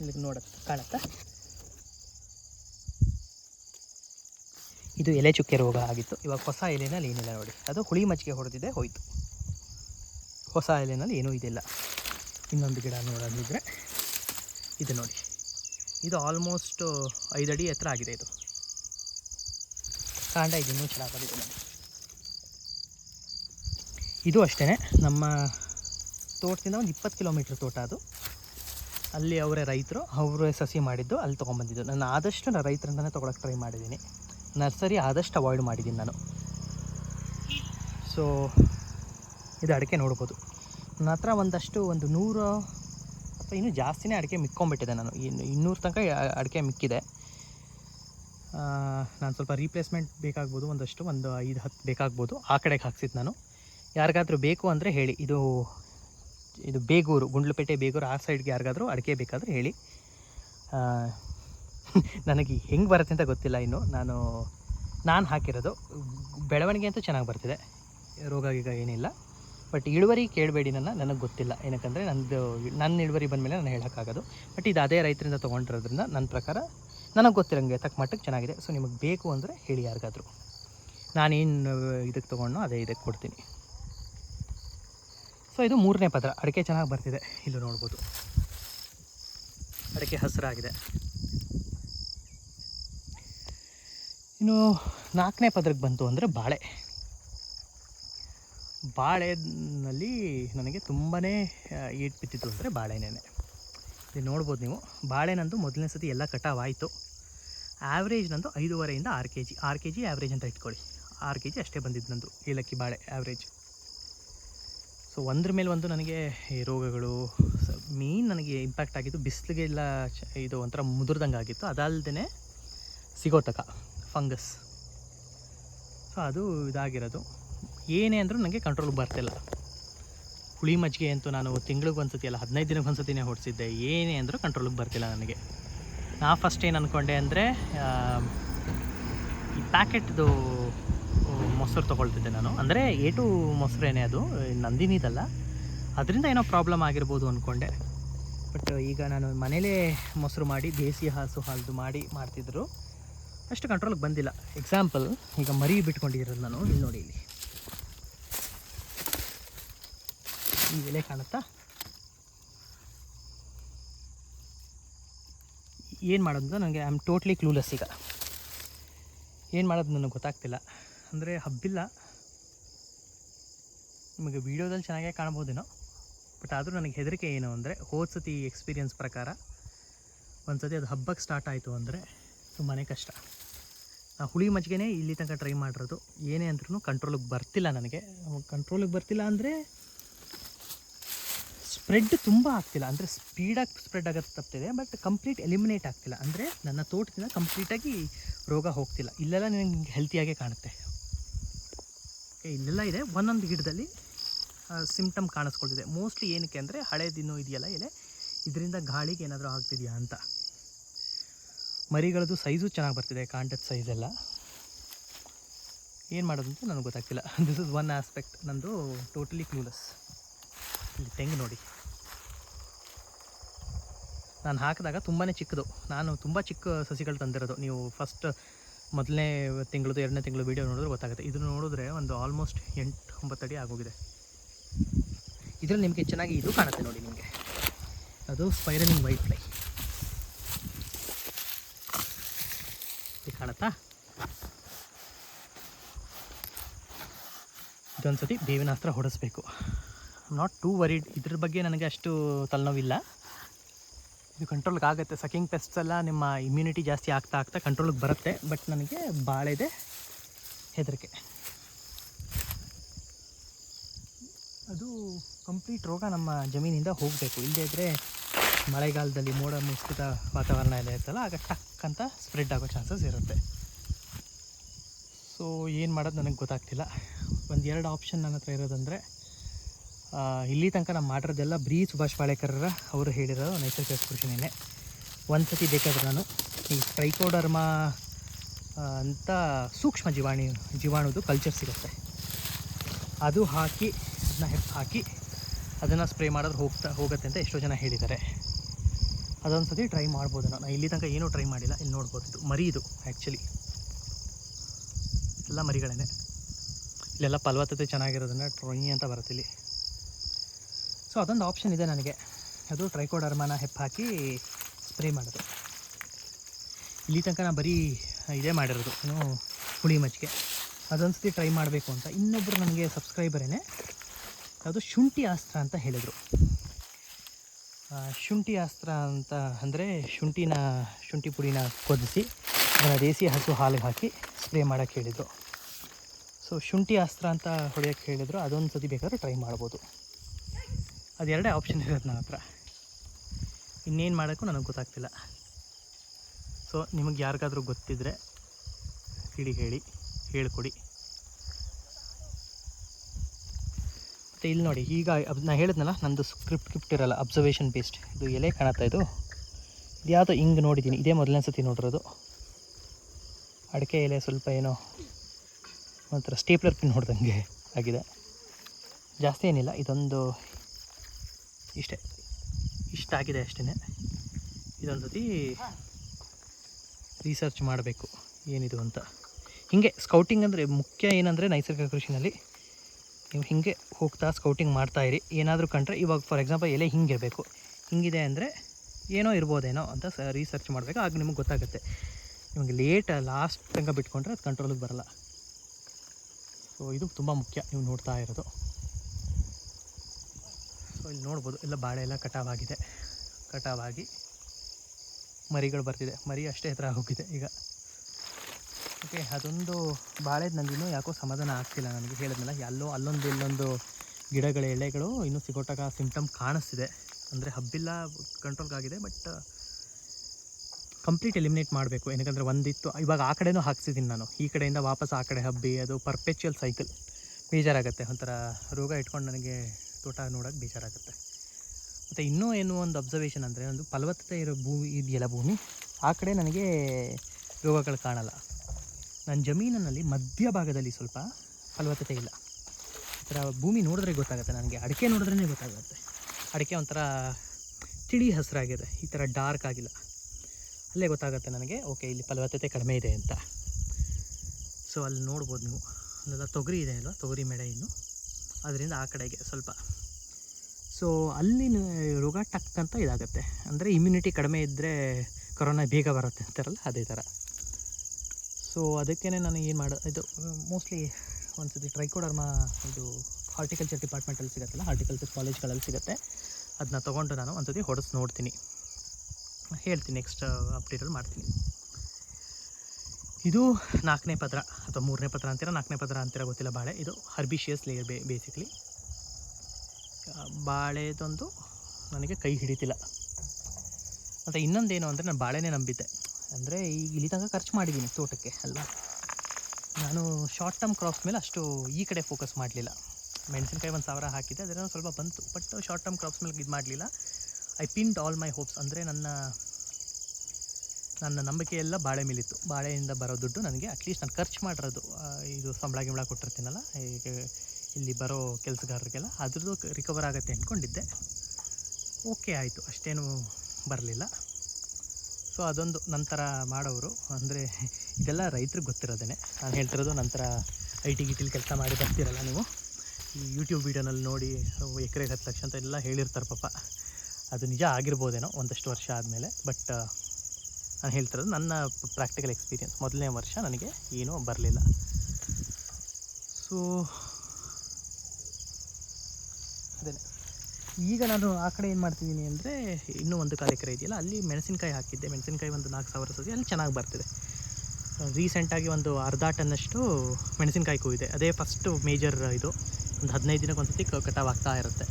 A: ಇಲ್ಲಿ ನೋಡ ಕಾಣುತ್ತಾ? ಇದು ಎಲೆ ಚುಕ್ಕೆ ರೋಗ ಆಗಿತ್ತು. ಇವಾಗ ಹೊಸ ಎಲೆನಲ್ಲಿ ಏನಿಲ್ಲ ನೋಡಿ. ಅದು ಹುಳಿ ಮಜ್ಜಿಗೆ ಹೊಡೆದಿದೆ ಹೋಯಿತು. ಹೊಸ ಎಲೆನಲ್ಲಿ ಏನೂ ಇದಿಲ್ಲ. ಇನ್ನೊಂದು ಗಿಡ ನೋಡೋದಿದ್ರೆ ಇದು ನೋಡಿ. ಇದು ಆಲ್ಮೋಸ್ಟ್ ಐದು ಅಡಿ ಎತ್ತರ ಆಗಿದೆ ಇದು. ಕಾಂಡ ಇದು ಇನ್ನೂ ಚೆನ್ನಾಗಿ ನೋಡಿ. ಇದು ಅಷ್ಟೇ ನಮ್ಮ ತೋಟದಿಂದ ಒಂದು ಇಪ್ಪತ್ತು ಕಿಲೋಮೀಟ್ರ್ ತೋಟ ಅದು. ಅಲ್ಲಿ ಅವರೇ ರೈತರು, ಅವರೇ ಸಸಿ ಮಾಡಿದ್ದು, ಅಲ್ಲಿ ತೊಗೊಂಬಂದಿದ್ದು ನಾನು ಆದಷ್ಟು ನಾನು ರೈತರಿಂದನೇ ತೊಗೊಳಕ್ಕೆ ಟ್ರೈ ಮಾಡಿದ್ದೀನಿ. ನರ್ಸರಿ ಆದಷ್ಟು ಅವಾಯ್ಡ್ ಮಾಡಿದ್ದೀನಿ ನಾನು. ಸೊ ಇದು ಅಡಿಕೆ ನೋಡ್ಬೋದು. ನನ್ನ ಹತ್ರ ಒಂದಷ್ಟು ಒಂದು ನೂರು ಅಥವಾ ಇನ್ನೂ ಜಾಸ್ತಿನೇ ಅಡಿಕೆ ಮಿಕ್ಕೊಂಬಿಟ್ಟಿದೆ ನಾನು. ಇನ್ನು ಇನ್ನೂರು ತನಕ ಅಡಿಕೆ ಮಿಕ್ಕಿದೆ. ನಾನು ಸ್ವಲ್ಪ ರೀಪ್ಲೇಸ್ಮೆಂಟ್ ಬೇಕಾಗ್ಬೋದು. ಒಂದಷ್ಟು, ಒಂದು ಐದು, ಹತ್ತು ಬೇಕಾಗ್ಬೋದು. ಆ ಕಡೆಗೆ ಹಾಕ್ಸಿದ್ದು ನಾನು. ಯಾರಿಗಾದ್ರೂ ಬೇಕು ಅಂದರೆ ಹೇಳಿ. ಇದು ಇದು ಬೇಗೂರು, ಗುಂಡ್ಲುಪೇಟೆ ಬೇಗೂರು, ಆ ಸೈಡ್ಗೆ ಯಾರಿಗಾದರೂ ಅಡಿಕೆ ಬೇಕಾದರೆ ಹೇಳಿ. ನನಗೆ ಹೆಂಗೆ ಬರುತ್ತೆ ಅಂತ ಗೊತ್ತಿಲ್ಲ ಇನ್ನು. ನಾನು ನಾನು ಹಾಕಿರೋದು ಬೆಳವಣಿಗೆ ಅಂತೂ ಚೆನ್ನಾಗಿ ಬರ್ತಿದೆ. ರೋಗ ಈಗ ಏನಿಲ್ಲ. ಬಟ್ ಇಳುವರಿ ಕೇಳಬೇಡಿ ನನ್ನ, ನನಗೆ ಗೊತ್ತಿಲ್ಲ. ಏನಕ್ಕಂದರೆ ನಂದು ನನ್ನ ಇಳುವರಿ ಬಂದಮೇಲೆ ನಾನು ಹೇಳೋಕ್ಕಾಗೋದು. ಬಟ್ ಇದು ಅದೇ ರೈತರಿಂದ ತೊಗೊಂಡಿರೋದ್ರಿಂದ ನನ್ನ ಪ್ರಕಾರ ನನಗೆ ಗೊತ್ತಿರೋಂಗೆ, ತಕ್ಕ ಮಟ್ಟಕ್ಕೆ ಚೆನ್ನಾಗಿದೆ. ಸೊ ನಿಮಗೆ ಬೇಕು ಅಂದರೆ ಹೇಳಿ ಯಾರಿಗಾದರೂ. ನಾನೇನು ಇದಕ್ಕೆ ತೊಗೊಂಡು ಅದೇ ಇದಕ್ಕೆ ಕೊಡ್ತೀನಿ. ಸೊ ಇದು ಮೂರನೇ ಪದರ ಅಡಿಕೆ ಚೆನ್ನಾಗಿ ಬರ್ತಿದೆ. ಇಲ್ಲೂ ನೋಡ್ಬೋದು. ಅಡಿಕೆ ಹಸಿರಾಗಿದೆ. ಇನ್ನು ನಾಲ್ಕನೇ ಪದರಕ್ಕೆ ಬಂತು ಅಂದರೆ ಬಾಳೆ. ಬಾಳೆನಲ್ಲಿ ನನಗೆ ತುಂಬಾ ಏಟ್ ಬಿತ್ತಿತ್ತು ಅಂದರೆ ಬಾಳೆನೇ ಇಲ್ಲಿ ನೋಡ್ಬೋದು ನೀವು. ಬಾಳೆ ನಂದು ಮೊದಲನೇ ಸತಿ ಎಲ್ಲ ಕಟಾವ್ ಆಯಿತು ಆ್ಯಾವ್ರೇಜ್ ನಂದು ಐದೂವರೆಯಿಂದ ಆರು ಕೆ ಜಿ ಆರು ಕೆ ಜಿ ಆ್ಯಾವ್ರೇಜ್ ಅಂತ ಇಟ್ಕೊಳ್ಳಿ. ಆರು ಕೆ ಜಿ ಅಷ್ಟೇ ಬಂದಿದ್ದು ನಂದು. ಏಲಕ್ಕಿ ಬಾಳೆ ಆ್ಯಾವ್ರೇಜ್ ಸೊ ಒಂದ್ರ ಮೇಲೆ ಒಂದು ನನಗೆ ಈ ರೋಗಗಳು ಮೇನ್ ನನಗೆ ಇಂಪ್ಯಾಕ್ಟ್ ಆಗಿದ್ದು ಬಿಸಿಲಿಗೆಲ್ಲ ಚ, ಇದು ಒಂಥರ ಮುದುರ್ದಂಗೆ ಆಗಿತ್ತು. ಅದಲ್ಲದೆ ಸಿಗೋತಕ ಫಂಗಸ್ ಸೊ ಅದು ಇದಾಗಿರೋದು. ಏನೇ ಅಂದರೂ ನನಗೆ ಕಂಟ್ರೋಲ್ ಬರ್ತಿಲ್ಲ ಹುಳಿ ಮಜ್ಜಿಗೆ ಅಂತೂ ನಾನು ತಿಂಗಳಿಗೆ ಒಂದ್ಸತಿ ಅಲ್ಲ, ಹದಿನೈದು ದಿನಕ್ಕೆ ಒಂದ್ಸತಿನೇ ಹೊಡಿಸಿದ್ದೆ. ಏನೇ ಅಂದರೂ ಕಂಟ್ರೋಲಿಗೆ ಬರ್ತಿಲ್ಲ ನನಗೆ. ನಾ ಫಸ್ಟ್ ಏನು ಅಂದ್ಕೊಂಡೆ ಅಂದರೆ ಈ ಪ್ಯಾಕೆಟ್ದು ಮೊಸರು ತೊಗೊಳ್ತಿದ್ದೆ ನಾನು. ಅಂದರೆ ಎ ಟು ಮೊಸರೇನೆ ಅದು, ನಂದಿನಿದಲ್ಲ. ಅದರಿಂದ ಏನೋ ಪ್ರಾಬ್ಲಮ್ ಆಗಿರ್ಬೋದು ಅಂದ್ಕೊಂಡೆ ಬಟ್ ಈಗ ನಾನು ಮನೇಲೇ ಮೊಸರು ಮಾಡಿ, ದೇಸಿ ಹಾಸು ಹಾಲ್ದು ಮಾಡಿ ಮಾಡ್ತಿದ್ರು. ಅಷ್ಟು ಕಂಟ್ರೋಲ್ಗೆ ಬಂದಿಲ್ಲ. ಎಕ್ಸಾಂಪಲ್ ಈಗ ಮರಿ ಬಿಟ್ಕೊಂಡಿರೋದು ನಾನು, ಇಲ್ಲಿ ನೋಡಿ ಇಲ್ಲಿ. ಈ ಎಲೆ ಕಾಣುತ್ತಾ? ಏನು ಮಾಡೋದು ನನಗೆ ಐ ಆಮ್ ಟೋಟ್ಲಿ ಕ್ಲೂಲೆಸ್ ಈಗ. ಏನು ಮಾಡೋದು ನನಗೆ ಗೊತ್ತಾಗ್ತಿಲ್ಲ. ಅಂದರೆ ಹಬ್ಬಿಲ್ಲ. ನಿಮಗೆ ವೀಡಿಯೋದಲ್ಲಿ ಚೆನ್ನಾಗೇ ಕಾಣ್ಬೋದೇನೋ. ಬಟ್ ಆದರೂ ನನಗೆ ಹೆದರಿಕೆ ಏನು ಅಂದರೆ ಹೋದ ಸತಿ ಎಕ್ಸ್ಪೀರಿಯನ್ಸ್ ಪ್ರಕಾರ ಒಂದು ಸತಿ ಅದು ಹಬ್ಬಕ್ಕೆ ಸ್ಟಾರ್ಟ್ ಆಯಿತು ಅಂದರೆ ತುಂಬಾ ಕಷ್ಟ. ಆ ಹುಳಿ ಮಜ್ಜಿಗೆನೇ ಇಲ್ಲಿ ತನಕ ಟ್ರೈ ಮಾಡಿರೋದು. ಏನೇ ಅಂದ್ರೂ ಕಂಟ್ರೋಲಿಗೆ ಬರ್ತಿಲ್ಲ ನನಗೆ. ಕಂಟ್ರೋಲಿಗೆ ಬರ್ತಿಲ್ಲ ಅಂದರೆ ಸ್ಪ್ರೆಡ್ ತುಂಬ ಆಗ್ತಿಲ್ಲ. ಅಂದರೆ ಸ್ಪೀಡಾಗಿ ಸ್ಪ್ರೆಡ್ ಆಗೋದು ತಪ್ಪಿದೆ. ಬಟ್ ಕಂಪ್ಲೀಟ್ ಎಲಿಮಿನೇಟ್ ಆಗ್ತಿಲ್ಲ. ಅಂದರೆ ನನ್ನ ತೋಟದಿಂದ ಕಂಪ್ಲೀಟಾಗಿ ರೋಗ ಹೋಗ್ತಿಲ್ಲ. ಇಲ್ಲೆಲ್ಲ ನನಗೆ ಹೆಲ್ತಿಯಾಗೇ ಕಾಣುತ್ತೆ. ಇಲ್ಲೆಲ್ಲ ಇದೆ. ಒಂದೊಂದು ಗಿಡದಲ್ಲಿ ಸಿಂಪ್ಟಮ್ ಕಾಣಿಸ್ಕೊಳ್ತಿದೆ. ಮೋಸ್ಟ್ಲಿ ಏನಕ್ಕೆ ಅಂದರೆ ಹಳೇದಿನ್ನೂ ಇದೆಯಲ್ಲ, ಎಲೆ. ಇದರಿಂದ ಗಾಳಿಗೆ ಏನಾದರೂ ಆಗ್ತಿದೆಯಾ ಅಂತ. ಮರಿಗಳದ್ದು ಸೈಜು ಚೆನ್ನಾಗಿ ಬರ್ತಿದೆ ಕಾಂಟದ ಸೈಜೆಲ್ಲ ಏನು ಮಾಡೋದು ನನಗೆ ಗೊತ್ತಾಗ್ತಿಲ್ಲ. ದಿಸ್ ಇಸ್ ಒನ್ ಆಸ್ಪೆಕ್ಟ್ ನಂದು ಟೋಟಲಿ ಕ್ಲೂಲೆಸ್ ಇಲ್ಲಿ ತೆಂಗು ನೋಡಿ. ನಾನು ಹಾಕಿದಾಗ ತುಂಬಾ ಚಿಕ್ಕದು. ನಾನು ತುಂಬ ಚಿಕ್ಕ ಸಸಿಗಳು ತಂದಿರೋದು. ನೀವು ಫಸ್ಟ್ ಮೊದಲನೇ ತಿಂಗಳದು ಎರಡನೇ ತಿಂಗಳು ವೀಡಿಯೋ ನೋಡಿದ್ರೆ ಗೊತ್ತಾಗುತ್ತೆ. ಇದನ್ನು ನೋಡಿದ್ರೆ ಒಂದು ಆಲ್ಮೋಸ್ಟ್ ಎಂಟು ಒಂಬತ್ತು ಅಡಿ ಆಗೋಗಿದೆ. ಇದರಲ್ಲಿ ನಿಮಗೆ ಚೆನ್ನಾಗಿ ಇದು ಕಾಣುತ್ತೆ ನೋಡಿ ನಿಮಗೆ. ಅದು ಸ್ಪೈರಲಿಂಗ್ ವೈಟ್ ಫ್ಲೈ ಇದು ಕಾಣುತ್ತಾ? ಇದೊಂದು ಸತಿ ಬೇವಿನಾಸ್ತ್ರ ಹೊಡೆಸ್ಬೇಕು. ನಾಟ್ ಟೂ ವರಿಡ್ ಇದ್ರ ಬಗ್ಗೆ ನನಗೆ ಅಷ್ಟು ತಲೆನೋವಿಲ್ಲ. ಇದು ಕಂಟ್ರೋಲ್ಗೆ ಆಗುತ್ತೆ. ಸಕಿಂಗ್ ಪೆಸ್ಟ್ಸ್ ಎಲ್ಲ ನಿಮ್ಮ ಇಮ್ಯುನಿಟಿ ಜಾಸ್ತಿ ಆಗ್ತಾ ಆಗ್ತಾ ಕಂಟ್ರೋಲ್ಗೆ ಬರುತ್ತೆ. ಬಟ್ ನನಗೆ ಬಾಳೆದೆ ಹೆದರಿಕೆ. ಅದು ಕಂಪ್ಲೀಟ್ ರೋಗ ನಮ್ಮ ಜಮೀನಿಂದ ಹೋಗಬೇಕು. ಇಲ್ಲದೇ ಇದ್ದರೆ ಮಳೆಗಾಲದಲ್ಲಿ ಮೋಡ ಮುಸ್ಕಿತ ವಾತಾವರಣ ಎಲ್ಲ ಇರ್ತಲ್ಲ ಆಗ ಟಕ್ ಅಂತ ಸ್ಪ್ರೆಡ್ ಆಗೋ ಚಾನ್ಸಸ್ ಇರುತ್ತೆ. ಸೊ ಏನು ಮಾಡೋದು ನನಗೆ ಗೊತ್ತಾಗ್ತಿಲ್ಲ. ಒಂದು ಎರಡು ಆಪ್ಷನ್ ನನ್ನ ಹತ್ರ ಇರೋದಂದರೆ ಇಲ್ಲಿ ತನಕ ನಾನು ಮಾಡಿರೋದೆಲ್ಲ ಬ್ರೀ ಸುಭಾಷ್ ಪಾಳೇಕರರ ಅವರು ಹೇಳಿರೋ ನೈಸರ್ಗಿಕ ಕೃಷಿನೇ ಒಂದು ಸತಿ ಬೇಕಾದ್ರೆ ನಾನು ಈ ಟ್ರೈಕೋಡರ್ಮ ಅಂತ ಸೂಕ್ಷ್ಮ ಜೀವಾಣು, ಜೀವಾಣುದು ಕಲ್ಚರ್ ಸಿಗುತ್ತೆ. ಅದು ಹಾಕಿ ಅದನ್ನ ಹಾಕಿ, ಅದನ್ನು ಸ್ಪ್ರೇ ಮಾಡೋದು ಹೋಗ್ತಾ, ಹೋಗುತ್ತೆ ಅಂತ ಎಷ್ಟೋ ಜನ ಹೇಳಿದ್ದಾರೆ. ಅದೊಂದು ಸತಿ ಟ್ರೈ ಮಾಡ್ಬೋದು ನಾನು. ಇಲ್ಲಿ ತನಕ ಏನೂ ಟ್ರೈ ಮಾಡಿಲ್ಲ ಇಲ್ಲಿ ನೋಡ್ಬೋದು ಇದು. ಮರಿ ಇದು ಆ್ಯಕ್ಚುಲಿ ಎಲ್ಲ ಮರಿಗಳೇ ಇಲ್ಲೆಲ್ಲ ಫಲವತ್ತತೆ ಚೆನ್ನಾಗಿರೋದನ್ನ ಟ್ರೊಯಿ ಅಂತ ಬರುತ್ತೆ ಇಲ್ಲಿ. ಸೊ ಅದೊಂದು ಆಪ್ಷನ್ ಇದೆ ನನಗೆ. ಅದು ಟ್ರೈಕೋಡರ್ಮಾನ ಹೆಪ್ಪು ಹಾಕಿ ಸ್ಪ್ರೇ ಮಾಡೋದು. ಇಲ್ಲಿ ತನಕ ನಾನು ಬರೀ ಇದೇ ಮಾಡಿರೋದು. ಏನು ಹುಳಿ ಮಜ್ಜಿಗೆ. ಅದೊಂದು ಸತಿ ಟ್ರೈ ಮಾಡಬೇಕು ಅಂತ. ಇನ್ನೊಬ್ಬರು ನನಗೆ ಸಬ್ಸ್ಕ್ರೈಬರೇ ಅದು ಶುಂಠಿ ಅಸ್ತ್ರ ಅಂತ ಹೇಳಿದರು. ಶುಂಠಿ ಅಸ್ತ್ರ ಅಂತ ಅಂದರೆ ಶುಂಠಿನ, ಶುಂಠಿ ಪುಡಿನ ಕೊದಿಸಿ, ಅದನ್ನು ದೇಸಿ ಹಸು ಹಾಲಿಗೆ ಹಾಕಿ ಸ್ಪ್ರೇ ಮಾಡೋಕ್ಕೆ ಹೇಳಿದರು. ಸೊ ಶುಂಠಿ ಅಸ್ತ್ರ ಅಂತ ಹೊಡೆಯೋಕ್ಕೆ ಹೇಳಿದರು. ಅದೊಂದು ಸತಿ ಬೇಕಾದ್ರೆ ಟ್ರೈ ಮಾಡ್ಬೋದು. ಅದೆರಡೇ ಆಪ್ಷನ್ ಇರೋದು ನನ್ನ ಹತ್ರ. ಇನ್ನೇನು ಮಾಡೋಕ್ಕೂ ನನಗೆ ಗೊತ್ತಾಗ್ತಿಲ್ಲ. ಸೊ ನಿಮಗೆ ಯಾರಿಗಾದರೂ ಗೊತ್ತಿದ್ದರೆ ತಿಳಿ ಹೇಳಿ, ಹೇಳ್ಕೊಡಿ. ಮತ್ತು ಇಲ್ಲಿ ನೋಡಿ, ಈಗ ನಾನು ಹೇಳಿದ್ನಲ್ಲ, ನಂದು ಸ್ಕ್ರಿಪ್ಟ್ ಗಿಫ್ಟ್ ಇರಲ್ಲ ಅಬ್ಸರ್ವೇಷನ್ ಬೇಸ್ಡ್ ಇದು ಎಲೆ ಕಾಣುತ್ತಾ ಇದು? ಇದು ಯಾವುದೋ ಹಿಂಗೆ ನೋಡಿದ್ದೀನಿ ಇದೇ ಮೊದಲನೇ ಸತಿ ನೋಡಿರೋದು. ಅಡಿಕೆ ಎಲೆ ಸ್ವಲ್ಪ ಏನೋ ಒಂಥರ ಸ್ಟೇಪ್ಲರ್ ಪಿನ್ ಹೊಡೆದಂಗೆ ಆಗಿದೆ. ಜಾಸ್ತಿ ಏನಿಲ್ಲ, ಇದೊಂದು ಇಷ್ಟೇ. ಇಷ್ಟಾಗಿದೆ ಅಷ್ಟೇ ಇದೊಂದು ಸತಿ ರಿಸರ್ಚ್ ಮಾಡಬೇಕು. ಏನಿದು ಅಂತ. ಹೀಗೆ ಸ್ಕೌಟಿಂಗ್ ಅಂದರೆ ಮುಖ್ಯ ಏನಂದರೆ ನೈಸರ್ಗಿಕ ಕೃಷಿನಲ್ಲಿ ನೀವು ಹೀಗೆ ಹೋಗ್ತಾ ಸ್ಕೌಟಿಂಗ್ ಮಾಡ್ತಾಯಿರಿ ಏನಾದರೂ ಕಂಡ್ರೆ ಇವಾಗ ಫಾರ್ ಎಕ್ಸಾಂಪಲ್ ಎಲೆ ಹಿಂಗಿರಬೇಕು ಹಿಂಗಿದೆ ಅಂದರೆ ಏನೋ ಇರ್ಬೋದೇನೋ ಅಂತ ಸ ರಿಸರ್ಚ್ ಮಾಡಬೇಕು. ಆಗ ನಿಮಗೆ ಗೊತ್ತಾಗುತ್ತೆ. ನಿಮಗೆ ಲೇಟ್ ಲಾಸ್ಟ್ ತನಕ ಬಿಟ್ಕೊಂಡ್ರೆ ಅದು ಕಂಟ್ರೋಲಿಗೆ ಬರಲ್ಲ. ಸೊ ಇದು ತುಂಬ ಮುಖ್ಯ. ನೀವು ನೋಡ್ತಾ ಇರೋದು. ಇಲ್ಲಿ ನೋಡ್ಬೋದು, ಎಲ್ಲ ಬಾಳೆ ಎಲ್ಲ ಕಟಾವಾಗಿದೆ. ಕಟಾವಾಗಿ ಮರಿಗಳು ಬರ್ತಿದೆ. ಮರಿ ಅಷ್ಟೇ ಹತ್ರ ಹೋಗಿದೆ ಈಗ. ಓಕೆ ಅದೊಂದು ಬಾಳೆ ನಂದಿನೂ ಯಾಕೋ ಸಮಾಧಾನ ಆಗ್ತಿಲ್ಲ ನನಗೆ. ಹೇಳಿದ್ನಲ್ಲ, ಎಲ್ಲೋ ಅಲ್ಲೊಂದು ಇಲ್ಲೊಂದು ಗಿಡಗಳ ಎಳೆಗಳು ಇನ್ನೂ ಸಿಗೋಟಾಗ ಸಿಂಪ್ಟಮ್ ಕಾಣಿಸ್ತಿದೆ. ಅಂದರೆ ಹಬ್ಬಿಲ್ಲ ಕಂಟ್ರೋಲ್ಗಾಗಿದೆ ಬಟ್ ಕಂಪ್ಲೀಟ್ ಎಲಿಮಿನೇಟ್ ಮಾಡಬೇಕು. ಏನಕ್ಕಂದರೆ ಒಂದಿತ್ತು, ಇವಾಗ ಆ ಕಡೆನೂ ಹಾಕ್ಸಿದ್ದೀನಿ ನಾನು. ಈ ಕಡೆಯಿಂದ ವಾಪಸ್ ಆ ಕಡೆ ಹಬ್ಬಿ, ಅದು ಪರ್ಪೆಚುವಲ್ ಸೈಕಲ್ ಬೇಜಾರಾಗುತ್ತೆ, ಒಂಥರ ರೋಗ ಇಟ್ಕೊಂಡು ನನಗೆ ತೋಟ ನೋಡೋಕೆ ಬೇಜಾರಾಗುತ್ತೆ. ಮತ್ತು ಇನ್ನೂ ಏನು ಒಂದು ಅಬ್ಸರ್ವೇಷನ್ ಅಂದರೆ ಒಂದು ಫಲವತ್ತತೆ ಇರೋ ಭೂಮಿ ಇದೆಯಲ್ಲ ಭೂಮಿ? ಆ ಕಡೆ ನನಗೆ ರೋಗಗಳು ಕಾಣಲ್ಲ. ನನ್ನ ಜಮೀನಿನಲ್ಲಿ ಮಧ್ಯಭಾಗದಲ್ಲಿ ಸ್ವಲ್ಪ ಫಲವತ್ತತೆ ಇಲ್ಲ. ಈ ಥರ ಭೂಮಿ ನೋಡಿದ್ರೆ ಗೊತ್ತಾಗುತ್ತೆ ನನಗೆ, ಅಡಿಕೆ ನೋಡಿದ್ರೇ ಗೊತ್ತಾಗುತ್ತೆ. ಅಡಿಕೆ ಒಂಥರ ತಿಳಿ ಹಸಿರಾಗಿದೆ, ಈ ಥರ ಡಾರ್ಕ್ ಆಗಿಲ್ಲ. ಅಲ್ಲೇ ಗೊತ್ತಾಗುತ್ತೆ ನನಗೆ ಓಕೆ ಇಲ್ಲಿ ಫಲವತ್ತತೆ ಕಡಿಮೆ ಇದೆ ಅಂತ. ಸೊ ಅಲ್ಲಿ ನೋಡ್ಬೋದು ನೀವು. ಅಲ್ಲೆಲ್ಲ ತೊಗರಿ ಇದೆ ಅಲ್ವಾ? ತೊಗರಿ ಮೇಡ ಇನ್ನು. ಅದರಿಂದ ಆ ಕಡೆಗೆ ಸ್ವಲ್ಪ ಸೊ ಅಲ್ಲಿ ರೋಗ ಟಕ್ಕಂತ ಇದಾಗುತ್ತೆ. ಅಂದರೆ ಇಮ್ಯುನಿಟಿ ಕಡಿಮೆ ಇದ್ದರೆ ಕೊರೋನಾ ಬೇಗ ಬರುತ್ತೆ ಅಂತಾರಲ್ಲ, ಅದೇ ಥರ ಸೊ ಅದಕ್ಕೇ ನಾನು ಏನು ಮಾಡೋ, ಇದು ಮೋಸ್ಟ್ಲಿ ಒಂದು ಸತಿ ಟ್ರೈಕೋಡರ್ಮಾ ಇದು ಹಾರ್ಟಿಕಲ್ಚರ್ ಡಿಪಾರ್ಟ್ಮೆಂಟಲ್ಲಿ ಸಿಗುತ್ತಲ್ಲ ಹಾರ್ಟಿಕಲ್ಚರ್ ಕಾಲೇಜ್ಗಳಲ್ಲಿ ಸಿಗುತ್ತೆ. ಅದನ್ನ ತೊಗೊಂಡು ನಾನು ಒಂದು ಸತಿ ಹೊಡೆಸ್ ನೋಡ್ತೀನಿ. ಹೇಳ್ತೀನಿ ನೆಕ್ಸ್ಟ್ ಅಪ್ಡೇಟಲ್ಲಿ ಮಾಡ್ತೀನಿ. ಇದು ನಾಲ್ಕನೇ ಪತ್ರ ಅಥವಾ ಮೂರನೇ ಪತ್ರ ಅಂತೀರ, ನಾಲ್ಕನೇ ಪದ್ರ ಅಂತೀರ ಗೊತ್ತಿಲ್ಲ ಬಾಳೆ. ಇದು ಹರ್ಬಿಷಿಯಸ್ ಲೇಯರ್ ಬೇ ಬೇಸಿಕ್ಲಿ ಬಾಳೆದೊಂದು ನನಗೆ ಕೈ ಹಿಡಿತಿಲ್ಲ. ಮತ್ತು ಇನ್ನೊಂದೇನು ಅಂದರೆ ನಾನು ಬಾಳೆನೇ ನಂಬಿದ್ದೆ. ಅಂದರೆ ಈಗ ಇಲ್ಲಿ ತನಕ ಖರ್ಚು ಮಾಡಿದ್ದೀನಿ ತೋಟಕ್ಕೆ ಅಲ್ಲ ನಾನು ಶಾರ್ಟ್ ಟರ್ಮ್ ಕ್ರಾಪ್ಸ್ ಮೇಲೆ ಅಷ್ಟು ಈ ಕಡೆ ಫೋಕಸ್ ಮಾಡಲಿಲ್ಲ. ಮೆಣಸಿನ್ಕಾಯಿ ಒಂದು ಸಾವಿರ ಹಾಕಿದ್ದೆ ಅದರಿಂದ ಸ್ವಲ್ಪ ಬಂತು. ಬಟ್ ಶಾರ್ಟ್ ಟರ್ಮ್ ಕ್ರಾಪ್ಸ್ ಮೇಲೆ ಇದು ಮಾಡಲಿಲ್ಲ. I pinned all my hopes ಅಂದರೆ ನನ್ನ ನನ್ನ ನಂಬಿಕೆ ಎಲ್ಲ ಬಾಳೆ ಮೇಲಿತ್ತು. ಬಾಳೆಯಿಂದ ಬರೋ ದುಡ್ಡು ನನಗೆ ಅಟ್ಲೀಸ್ಟ್ ನಾನು ಖರ್ಚು ಮಾಡಿರೋದು. ಇದು ಸಂಬಳ ಗಿಂಬಳ ಕೊಟ್ಟಿರ್ತೀನಲ್ಲ ಈಗ ಇಲ್ಲಿ ಬರೋ ಕೆಲಸಗಾರರಿಗೆಲ್ಲ ಅದ್ರದ್ದು ರಿಕವರ್ ಆಗುತ್ತೆ ಅಂದ್ಕೊಂಡಿದ್ದೆ ಓಕೆ ಆಯಿತು, ಅಷ್ಟೇನು ಬರಲಿಲ್ಲ. ಸೊ ಅದೊಂದು ನಂತರ ಮಾಡೋರು ಅಂದರೆ, ಇದೆಲ್ಲ ರೈತರಿಗೆ ಗೊತ್ತಿರೋದೇ ನಾನು ಹೇಳ್ತಿರೋದು ನಂತರ ಐ ಟಿ ಗಿಟಿಲಿ ಕೆಲಸ ಮಾಡಿ ಬರ್ತೀರಲ್ಲ ನೀವು? ಈ ಯೂಟ್ಯೂಬ್ ವೀಡಿಯೋನಲ್ಲಿ ನೋಡಿ ಎಕರೆಗೆ ಹತ್ತು ಲಕ್ಷ ಅಂತ ಎಲ್ಲ ಹೇಳಿರ್ತಾರೆ ಪಾಪ. ಅದು ನಿಜ ಆಗಿರ್ಬೋದೇನೋ, ಒಂದಷ್ಟು ವರ್ಷ ಆದಮೇಲೆ. ಬಟ್ ನಾನು ಹೇಳ್ತಿರೋದು ನನ್ನ ಪ್ರಾಕ್ಟಿಕಲ್ ಎಕ್ಸ್ಪೀರಿಯನ್ಸ್ ಮೊದಲನೇ ವರ್ಷ ನನಗೆ ಏನೂ ಬರಲಿಲ್ಲ. ಸೊ ಅದೇ ಈಗ ನಾನು ಆ ಕಡೆ ಏನು ಮಾಡ್ತಿದ್ದೀನಿ ಅಂದರೆ, ಇನ್ನೂ ಒಂದು ಕಾರ್ಯಕ್ರಮ ಇದೆಯಲ್ಲ, ಅಲ್ಲಿ ಮೆಣಸಿನಕಾಯಿ ಹಾಕಿದ್ದೆ. ಮೆಣಸಿನ್ಕಾಯಿ ಒಂದು ನಾಲ್ಕು ಸಾವಿರ ಸಸಿ ಅಲ್ಲಿ ಚೆನ್ನಾಗಿ ಬರ್ತಿದೆ. ರೀಸೆಂಟಾಗಿ ಒಂದು ಅರ್ಧ ಟನ್ನಷ್ಟು ಮೆಣಸಿನ್ಕಾಯಿ ಕೂಯಿದೆ. ಅದೇ ಫಸ್ಟು ಮೇಜರ್ ಇದು. ಒಂದು ಹದಿನೈದು ದಿನಕ್ಕೆ ಒಂದು ಸತಿ ಕಟಾವ್ ಆಗ್ತಾ ಇರುತ್ತೆ.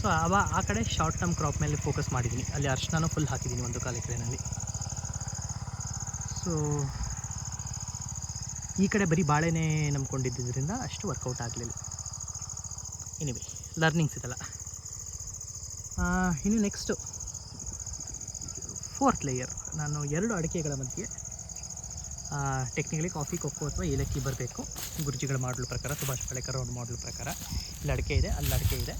A: ಸೊ ಅವ ಆ ಕಡೆ ಶಾರ್ಟ್ ಟರ್ಮ್ ಕ್ರಾಪ್ ಮೇಲೆ ಫೋಕಸ್ ಮಾಡಿದ್ದೀನಿ. ಅಲ್ಲಿ ಅರ್ಶಿನೂ ಫುಲ್ ಹಾಕಿದ್ದೀನಿ ಒಂದು ಕಾಲಕ್ರೇನಲ್ಲಿ ಸೊ ಈ ಕಡೆ ಬರೀ ಬಾಳೆನೇ ನಂಬ್ಕೊಂಡಿದ್ದರಿಂದ ಅಷ್ಟು ವರ್ಕೌಟ್ ಆಗಲಿಲ್ಲ. ಎನಿವೆ ಲರ್ನಿಂಗ್ಸ್ ಇದೆಲ್ಲ. ಇನ್ನು ನೆಕ್ಸ್ಟು ಫೋರ್ತ್ ಲೇಯರ್ ನಾನು ಎರಡು ಅಡಿಕೆಗಳ ಮಧ್ಯೆ ಟೆಕ್ನಿಕಲಿ ಕಾಫಿ ಕೊಕ್ಕೋ ಅಥವಾ ಏಲಕ್ಕಿ ಬರಬೇಕು. ಗುರುಜಿಗಳ ಮಾಡಲು ಪ್ರಕಾರ, ಸುಭಾಷ್ ಪಾಳೇಕರ್ ಅವ್ರ ಮಾಡಲು ಪ್ರಕಾರ. ಇಲ್ಲಿ ಅಡಿಕೆ ಇದೆ, ಅಲ್ಲಿ ಅಡಿಕೆ ಇದೆ.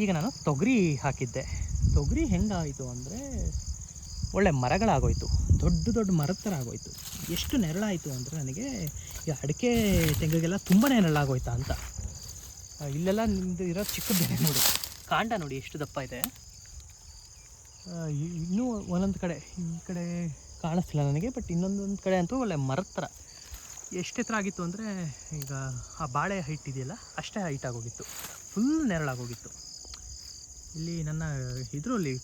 A: ಈಗ ನಾನು ತೊಗರಿ ಹಾಕಿದ್ದೆ. ತೊಗರಿ ಹೆಂಗಾಯಿತು ಅಂದರೆ, ಒಳ್ಳೆ ಮರಗಳಾಗೋಯಿತು. ದೊಡ್ಡ ದೊಡ್ಡ ಮರದ ಥರ ಆಗೋಯಿತು. ಎಷ್ಟು ನೆರಳಾಯಿತು ಅಂದರೆ ನನಗೆ, ಈ ಅಡಿಕೆ ತೆಂಗಿಗೆಲ್ಲ ತುಂಬಾ ನೆರಳಾಗೋಯ್ತಾ ಅಂತ. ಇಲ್ಲೆಲ್ಲ ನಿಮ್ಮದು ಇರೋ ಚಿಕ್ಕದ್ದೇನೆ ನೋಡಿ. ಕಾಂಡ ನೋಡಿ ಎಷ್ಟು ದಪ್ಪ ಇದೆ. ಇನ್ನೂ ಒಂದೊಂದು ಕಡೆ ಈ ಕಡೆ ಕಾಣಿಸ್ತಿಲ್ಲ ನನಗೆ ಬಟ್ ಇನ್ನೊಂದೊಂದು ಕಡೆ ಅಂತೂ ಒಳ್ಳೆ ಮರದ ಥರ ಎಷ್ಟು ಎತ್ತರ ಆಗಿತ್ತು ಅಂದರೆ ಈಗ ಆ ಬಾಳೆ ಹೈಟ್ ಇದೆಯಲ್ಲ ಅಷ್ಟೇ ಹೈಟ್ ಆಗೋಗಿತ್ತು. ಫುಲ್ ನೆರಳಾಗೋಗಿತ್ತು. ಇಲ್ಲಿ ನನ್ನ ಇದರಲ್ಲಿ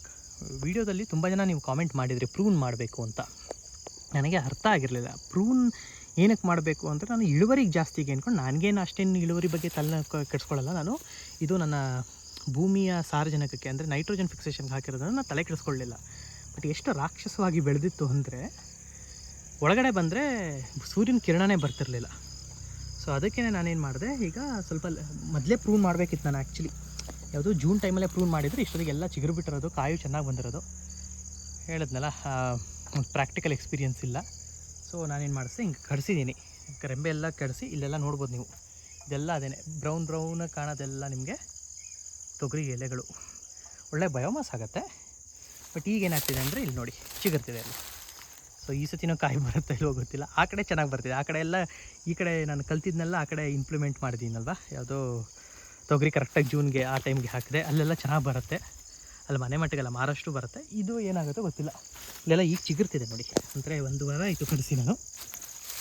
A: ವಿಡಿಯೋದಲ್ಲಿ ತುಂಬ ಜನ ನೀವು ಕಾಮೆಂಟ್ ಮಾಡಿದ್ರಿ ಪ್ರೂನ್ ಮಾಡಬೇಕು ಅಂತ. ನನಗೆ ಅರ್ಥ ಆಗಿರಲಿಲ್ಲ. ಪ್ರೂನ್ ಏನಕ್ಕೆ ಮಾಡಬೇಕು ಅಂದರೆ ನಾನು ಇಳುವರಿಗೆ ಜಾಸ್ತಿಗೆ ಅಂದ್ಕೊಂಡು ನನಗೇನು ಅಷ್ಟೇನು ಇಳುವರಿ ಬಗ್ಗೆ ತಲೆ ಕೆಡಿಸ್ಕೊಳ್ಳಲ್ಲ ನಾನು. ಇದು ನನ್ನ ಭೂಮಿಯ ಸಾರಜನಕಕ್ಕೆ ಅಂದರೆ ನೈಟ್ರೋಜನ್ ಫಿಕ್ಸೇಷನ್ಗೆ ಹಾಕಿರೋದನ್ನು ನಾನು ತಲೆ ಕೆಡಿಸ್ಕೊಳ್ಳಿಲ್ಲ. ಬಟ್ ಎಷ್ಟು ರಾಕ್ಷಸವಾಗಿ ಬೆಳೆದಿತ್ತು ಅಂದರೆ ಒಳಗಡೆ ಬಂದರೆ ಸೂರ್ಯನ ಕಿರಣನೇ ಬರ್ತಿರಲಿಲ್ಲ. ಸೊ ಅದಕ್ಕೇ ನಾನೇನು ಮಾಡಿದೆ, ಈಗ ಸ್ವಲ್ಪ ಮೊದಲೇ ಪ್ರೂವ್ ಮಾಡಬೇಕಿತ್ತು ನಾನು ಆ್ಯಕ್ಚುಲಿ ಯಾವುದು ಜೂನ್ ಟೈಮಲ್ಲೇ ಪ್ರೂವ್ ಮಾಡಿದರೆ ಇಷ್ಟೊತ್ತಿಗೆ ಎಲ್ಲ ಚಿಗುರು ಬಿಟ್ಟಿರೋದು, ಕಾಯು ಚೆನ್ನಾಗಿ ಬಂದಿರೋದು. ಹೇಳಿದ್ನಲ್ಲ ಪ್ರಾಕ್ಟಿಕಲ್ ಎಕ್ಸ್ಪೀರಿಯನ್ಸ್ ಇಲ್ಲ. ಸೊ ನಾನೇನು ಮಾಡಿಸಿ ಹಿಂಗೆ ಕಡಿಸಿದ್ದೀನಿ ರೆಂಬೆ ಎಲ್ಲ ಕಡಿಸಿ ಇಲ್ಲೆಲ್ಲ ನೋಡ್ಬೋದು ನೀವು. ಇದೆಲ್ಲ ಅದೇ ಬ್ರೌನ್ ಬ್ರೌನ್ ಕಾಣೋದೆಲ್ಲ ನಿಮಗೆ ತೊಗರಿ ಎಲೆಗಳು. ಒಳ್ಳೆ ಬಯೋಮಾಸ್ ಆಗುತ್ತೆ. ಬಟ್ ಈಗ ಏನಾಗ್ತಿದೆ ಅಂದರೆ ಇಲ್ಲಿ ನೋಡಿ, ಚಿಗುರ್ತಿದೆ ಅಲ್ಲಿ ಸೊ ಈ ಸತಿನೂ ಕಾಯಿ ಬರುತ್ತೆ ಇಲ್ಲೋ ಗೊತ್ತಿಲ್ಲ. ಆ ಕಡೆ ಚೆನ್ನಾಗಿ ಬರ್ತಿದೆ. ಆ ಕಡೆ ಎಲ್ಲ, ಈ ಕಡೆ ನಾನು ಕಲ್ತಿದ್ನೆಲ್ಲ, ಆ ಕಡೆ ಇಂಪ್ಲಿಮೆಂಟ್ ಮಾಡಿದ್ದೀನಲ್ವ? ಯಾವುದೋ ತೊಗರಿ ಕರೆಕ್ಟಾಗಿ ಜೂನ್ಗೆ ಆ ಟೈಮ್ಗೆ ಹಾಕಿದೆ. ಅಲ್ಲೆಲ್ಲ ಚೆನ್ನಾಗಿ ಬರುತ್ತೆ. ಅಲ್ಲಿ ಮನೆ ಮಟ್ಟಿಗೆಲ್ಲ ಮಾರಷ್ಟು ಬರುತ್ತೆ. ಇದು ಏನಾಗುತ್ತೋ ಗೊತ್ತಿಲ್ಲ. ಇಲ್ಲೆಲ್ಲ ಈಗ ಚಿಗುರ್ತಿದೆ ನೋಡಿ. ಅಂದರೆ ಒಂದು ವಾರ ಆಯಿತು ಕಡಿಸಿ ನಾನು.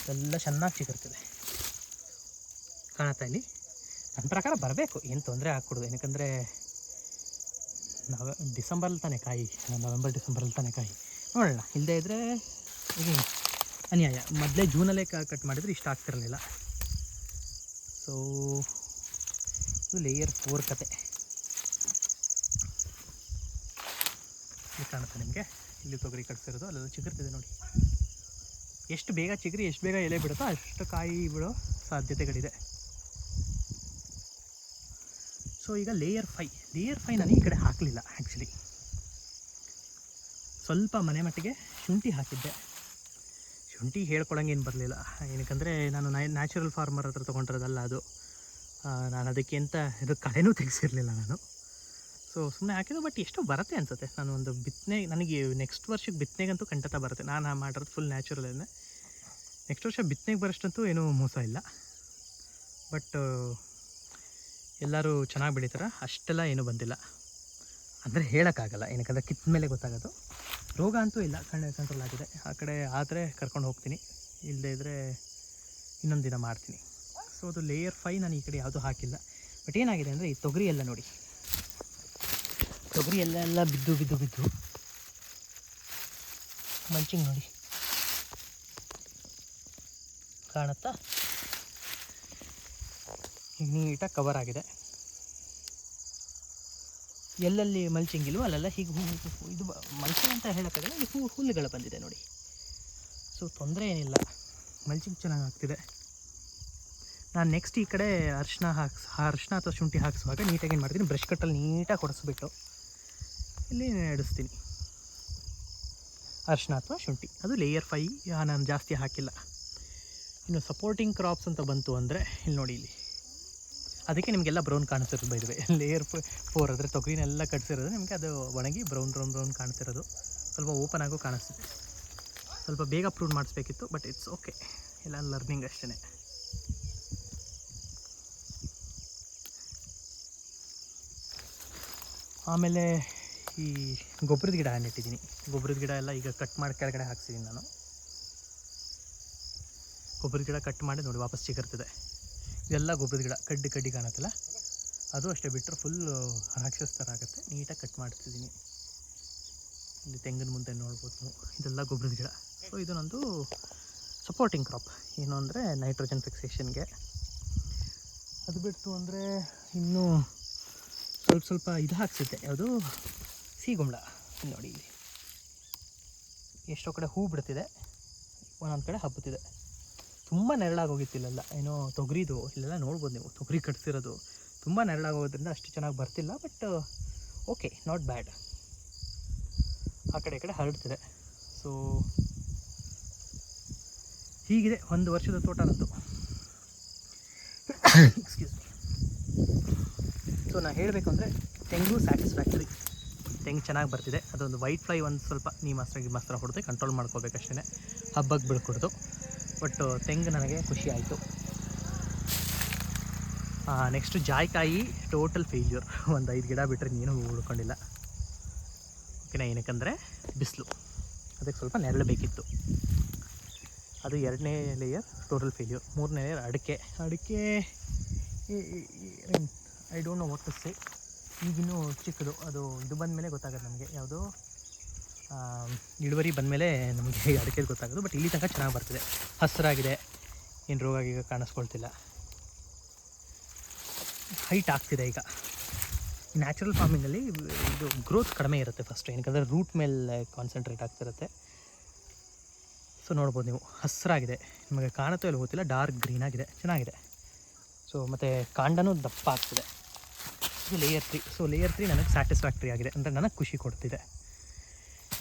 A: ಎಲ್ಲ ಚೆನ್ನಾಗಿ ಚಿಗುರ್ತಿದೆ. ಕಾಣುತ್ತಾ ಇಲ್ಲಿ? ನನ್ನ ಪ್ರಕಾರ ಬರಬೇಕು. ಏನು ತೊಂದರೆ ಆಗ್ಕೊಡೋದು. ಏನಕ್ಕಂದರೆ, ನವೆ, ಡಿಸೆಂಬರಲ್ಲಿ ತಾನೇ ಕಾಯಿ. ನವೆಂಬರ್, ಡಿಸೆಂಬರಲ್ಲಿ ತಾನೇ ಕಾಯಿ. ನೋಡೋಣ. ಇಲ್ಲದೇ ಇದ್ದರೆ ಇದು ಅನ್ಯಾಯ. ಮೊದಲೇ ಜೂನಲ್ಲೇ ಕಟ್ ಮಾಡಿದರೆ ಇಷ್ಟ ಆಗ್ತಿರಲಿಲ್ಲ. ಸೊ ಇದು ಲೇಯರ್ ಫೋರ್ ಕತೆ. ಇಲ್ಲಿ ಕಾಣುತ್ತೆ ನಿಮಗೆ. ಇಲ್ಲಿ ತೊಗರಿ ಕಟ್ಸಿರೋದು. ಅಲ್ಲೆಲ್ಲ ಚಿಗುರ್ತಿದೆ ನೋಡಿ. ಎಷ್ಟು ಬೇಗ ಚಿಗುರಿ, ಎಷ್ಟು ಬೇಗ ಎಲೆ ಬಿಡುತ್ತೋ ಅಷ್ಟು ಕಾಯಿ ಬಿಡೋ ಸಾಧ್ಯತೆಗಳಿದೆ. ಸೊ ಈಗ ಲೇಯರ್ ಫೈ ಲೇಯರ್ ಫೈ ನಾನು ಈ ಕಡೆ ಹಾಕಲಿಲ್ಲ ಆ್ಯಕ್ಚುಲಿ ಸ್ವಲ್ಪ ಮನೆ ಮಟ್ಟಿಗೆ ಶುಂಠಿ ಹಾಕಿದ್ದೆ. ಶುಂಠಿ ಹೇಳ್ಕೊಳಂಗೆ ಬರಲಿಲ್ಲ. ಏನಕ್ಕಂದರೆ ನಾನು ನ್ಯಾಚುರಲ್ ಫಾರ್ಮರ್ ಹತ್ರ ತೊಗೊಂಡಿರೋದಲ್ಲ ಅದು. ನಾನು ಅದಕ್ಕೆ ಅಂತ ಇದು ಕಳೆನೂ ತೆಗೆಸಿರಲಿಲ್ಲ ನಾನು. ಸೊ ಸುಮ್ಮನೆ ಹಾಕಿದ್ದು ಬಟ್ ಎಷ್ಟು ಬರುತ್ತೆ ಅನ್ಸುತ್ತೆ. ನಾನು ಒಂದು ಬಿತ್ತನೆ, ನನಗೆ ನೆಕ್ಸ್ಟ್ ವರ್ಷಕ್ಕೆ ಬಿತ್ತನೆಗಂತೂ ಖಂಡಿತ ಬರುತ್ತೆ. ನಾನು ಮಾಡಿರೋದು ಫುಲ್ ನ್ಯಾಚುರಲೇ ನೆಕ್ಸ್ಟ್ ವರ್ಷ ಬಿತ್ತನೆಗೆ ಬರೋಷ್ಟಂತೂ ಏನೂ ಮೋಸ ಇಲ್ಲ. ಬಟ್ ಎಲ್ಲರೂ ಚೆನ್ನಾಗಿ ಬೆಳೀತಾರೆ. ಅಷ್ಟೆಲ್ಲ ಏನೂ ಬಂದಿಲ್ಲ. ಅಂದರೆ ಹೇಳೋಕ್ಕಾಗಲ್ಲ. ಏನಕ್ಕಂದರೆ ಕಿತ್ತ ಮೇಲೆ ಗೊತ್ತಾಗೋದು. ರೋಗ ಅಂತೂ ಇಲ್ಲ. ಕಣ್ಣು ಕಂಟ್ರೋಲ್ ಆಗಿದೆ. ಆ ಕಡೆ ಆದರೆ ಕರ್ಕೊಂಡು ಹೋಗ್ತೀನಿ. ಇಲ್ಲದೇ ಇದ್ದರೆ ಇನ್ನೊಂದು ದಿನ ಮಾಡ್ತೀನಿ ಸೊ ಅದು ಲೇಯರ್ ಫೈ ನಾನು ಈ ಕಡೆ ಯಾವುದೂ ಹಾಕಿಲ್ಲ. ಬಟ್ ಏನಾಗಿದೆ ಅಂದರೆ ಈ ತೊಗರಿ ಎಲ್ಲ ನೋಡಿ. ತೊಗರಿ ಎಲ್ಲ ಎಲ್ಲ ಬಿದ್ದು ಬಿದ್ದು ಬಿದ್ದು. ಮಲ್ಚಿಂಗ್ ನೋಡಿ. ಕಾಣುತ್ತಾ? ನೀಟಾಗಿ ಕವರ್ ಆಗಿದೆ. ಎಲ್ಲೆಲ್ಲಿ ಮಲ್ಚಿಂಗ್ ಇಲ್ವೋ ಅಲ್ಲೆಲ್ಲ ಹೀಗೆ ಹೂ ಇದು ಮಲ್ಚಿಂಗ್ ಅಂತ ಹೇಳೋಕ್ಕಾಗಲ್ಲ, ಇಲ್ಲಿ ಹೂ, ಹುಲ್ಲುಗಳು ಬಂದಿದೆ ನೋಡಿ. ಸೊ ತೊಂದರೆ ಏನಿಲ್ಲ. ಮಲ್ಚಿಂಗ್ ಚೆನ್ನಾಗಿ ಆಗ್ತಿದೆ. ನಾನು ನೆಕ್ಸ್ಟ್ ಈ ಕಡೆ ಅರ್ಶಿನ ಹಾಕ್ಸ್ ಅರ್ಶಿನ ಅಥವಾ ಶುಂಠಿ ಹಾಕಿಸುವಾಗ ನೀಟಾಗಿ ಏನು ಮಾಡ್ತೀನಿ ಬ್ರಷ್ ಕಟ್ಟಲ್ಲಿ ನೀಟಾಗಿ ಹೊಡೆಸ್ಬಿಟ್ಟು ಇಲ್ಲಿ ನಡೆಸ್ತೀನಿ. ಅರ್ಶಿನ ಅಥವಾ ಶುಂಠಿ. ಅದು ಲೇಯರ್ ಫೈ ನಾನು ಜಾಸ್ತಿ ಹಾಕಿಲ್ಲ. ಇನ್ನು ಸಪೋರ್ಟಿಂಗ್ ಕ್ರಾಪ್ಸ್ ಅಂತ ಬಂತು ಅಂದರೆ, ಇಲ್ಲಿ ನೋಡಿ ಇಲ್ಲಿ. ಅದಕ್ಕೆ ನಿಮಗೆಲ್ಲ brown ಕಾಣಿಸ್ತಿರೋದು by the way layer four ಆದರೆ ತೊಗರಿನೆಲ್ಲ ಕಟ್ಸಿರೋದು, ನಿಮಗೆ ಅದು ಒಣಗಿ ಬ್ರೌನ್ ಬ್ರೌನ್ ಬ್ರೌನ್ ಕಾಣ್ತಿರೋದು. ಸ್ವಲ್ಪ ಓಪನ್ ಆಗೋ ಕಾಣಿಸ್ತಿದೆ. ಸ್ವಲ್ಪ ಬೇಗ ಪ್ರೂವ್ ಮಾಡಿಸ್ಬೇಕಿತ್ತು ಬಟ್ ಇಟ್ಸ್ ಓಕೆ ಎಲ್ಲ ಲರ್ನಿಂಗ್ ಅಷ್ಟೇ ಆಮೇಲೆ ಈ ಗೊಬ್ಬರದ ಗಿಡ ನೆಟ್ಟಿದ್ದೀನಿ. ಗೊಬ್ಬರದ ಗಿಡ ಎಲ್ಲ ಈಗ ಕಟ್ ಮಾಡಿ ಕೆಳಗಡೆ ಹಾಕ್ಸಿದ್ದೀನಿ ನಾನು. ಗೊಬ್ಬರದ ಗಿಡ ಕಟ್ ಮಾಡಿ ನೋಡಿ ವಾಪಸ್ ಚಿಗರ್ತದೆ. ಇದೆಲ್ಲ ಗೊಬ್ಬರದ ಗಿಡ, ಕಡ್ಡಿ ಕಡ್ಡಿ ಕಾಣುತ್ತಲ್ಲ? ಅದು ಅಷ್ಟೇ ಬಿಟ್ಟರೆ ಫುಲ್ ರಾಕ್ಷಸ ಥರ ಆಗುತ್ತೆ. ನೀಟಾಗಿ ಕಟ್ ಮಾಡ್ತಿದ್ದೀನಿ. ಇಲ್ಲಿ ತೆಂಗಿನ ಮುಂದೆ ನೋಡ್ಬೋದು ಇದೆಲ್ಲ ಗೊಬ್ಬರದ ಗಿಡ. ಸೊ ಇದು ನಂದು ಸಪೋರ್ಟಿಂಗ್ ಕ್ರಾಪ್ ಏನು ಅಂದರೆ ನೈಟ್ರೋಜನ್ ಫಿಕ್ಸೇಷನ್ಗೆ ಅದು ಬಿಟ್ಟು ಅಂದರೆ ಇನ್ನೂ ಸ್ವಲ್ಪ ಸ್ವಲ್ಪ ಇದು ಹಾಕ್ಸಿದ್ದೆ ಯಾವುದು? ಸೀಗುಂಬಳ ನೋಡಿ ಇಲ್ಲಿ. ಎಷ್ಟೋ ಕಡೆ ಹೂ ಬಿಡ್ತಿದೆ. ಒಂದೊಂದು ಕಡೆ ಹಬ್ಬುತ್ತಿದೆ. ತುಂಬ ನೆರಳಾಗೋಗಿತ್ತು ಇಲ್ಲೆಲ್ಲ. ಏನೋ ತೊಗರಿದು, ಇಲ್ಲೆಲ್ಲ ನೋಡ್ಬೋದು ನೀವು. ತೊಗರಿ ಕಟ್ಸಿರೋದು. ತುಂಬ ನೆರಳಾಗೋದ್ರಿಂದ ಅಷ್ಟು ಚೆನ್ನಾಗಿ ಬರ್ತಿಲ್ಲ, ಬಟ್, ಓಕೆ, ನಾಟ್ ಬ್ಯಾಡ್. ಆ ಕಡೆ ಕಡೆ ಹರಡ್ತಿದೆ. ಸೊ, ಹೀಗಿದೆ ಒಂದು ವರ್ಷದ ತೋಟ ನಂದು. ಎಕ್ಸ್ಕ್ಯೂಸ್ ಸೊ ನಾನು ಹೇಳಬೇಕು ಅಂದರೆ, ತೆಂಗು ಸ್ಯಾಟಿಸ್ಫ್ಯಾಕ್ಟರಿ ತೆಂಗು ಚೆನ್ನಾಗಿ ಬರ್ತಿದೆ, ಅದೊಂದು ವೈಟ್ ಫ್ಲೈ ಒಂದು ಸ್ವಲ್ಪ ನೀ ಮಾಸ್ತ್ರ ಗಿ ಮಾಸ್ತ್ರ ಹೊಡೆದು ಕಂಟ್ರೋಲ್ ಮಾಡ್ಕೋಬೇಕಷ್ಟೇ ಹಬ್ಬಕ್ಕೆ ಬಿಡ್ಕೊಡ್ದು ಬಟ್ ತೆಂಗು ನನಗೆ ಖುಷಿ ಆಯಿತು. ನೆಕ್ಸ್ಟು ಜಾಯ್ಕಾಯಿ ಟೋಟಲ್ ಫೇಲ್ಯೂರ್ ಒಂದು ಐದು ಗಿಡ ಬಿಟ್ಟರೆ ನೀನು ಉಳ್ಕೊಂಡಿಲ್ಲ. ಓಕೆನಾ, ಏನಕ್ಕಂದರೆ ಬಿಸಿಲು. ಅದಕ್ಕೆ ಸ್ವಲ್ಪ ನೆರಳು ಬೇಕಿತ್ತು. ಅದು ಎರಡನೇ ಲೇಯರ್ ಟೋಟಲ್ ಫೇಲ್ಯೂರ್ ಮೂರನೇ ಲೇಯರ್ ಅಡಿಕೆ. ಅಡಿಕೆ I don't know what to say ಈಗಿನ್ನೂ ಚಿಕ್ಕದು, ಅದು ಇದು ಬಂದಮೇಲೆ ಗೊತ್ತಾಗೋದು ನಮಗೆ. ಯಾವುದು? ಇಳುವರಿ ಬಂದಮೇಲೆ ನಮಗೆ ಅಡಿಕೆ ಗೊತ್ತಾಗೋದು ಬಟ್ ಇಲ್ಲಿ ತನಕ ಚೆನ್ನಾಗಿ ಬರ್ತದೆ. ಹಸಿರಾಗಿದೆ. ಏನು ರೋಗ ಈಗ ಕಾಣಿಸ್ಕೊಳ್ತಿಲ್ಲ. ಹೈಟ್ ಆಗ್ತಿದೆ ಈಗ. ನ್ಯಾಚುರಲ್ ಫಾರ್ಮಿಂಗಲ್ಲಿ ಇದು ಗ್ರೋತ್ ಕಡಿಮೆ ಇರುತ್ತೆ ಫಸ್ಟ್ ಏನಕ್ಕಂದರೆ ರೂಟ್ ಮೇಲೆ ಕಾನ್ಸಂಟ್ರೇಟ್ ಆಗ್ತಿರುತ್ತೆ. ಸೊ ನೋಡ್ಬೋದು ನೀವು, ಹಸಿರಾಗಿದೆ. ನಿಮಗೆ ಕಾಣುತ್ತೋ ಇಲ್ಲ ಗೊತ್ತಿಲ್ಲ ಡಾರ್ಕ್ ಗ್ರೀನ್ ಆಗಿದೆ, ಚೆನ್ನಾಗಿದೆ. ಸೊ ಮತ್ತು ಕಾಂಡನೂ ದಪ್ಪ ಆಗ್ತಿದೆ. ಇದು layer three so layer three ನನಗೆ ಸ್ಯಾಟಿಸ್ಫ್ಯಾಕ್ಟ್ರಿ ಆಗಿದೆ ಅಂದರೆ ನನಗೆ ಖುಷಿ ಕೊಡ್ತಿದೆ.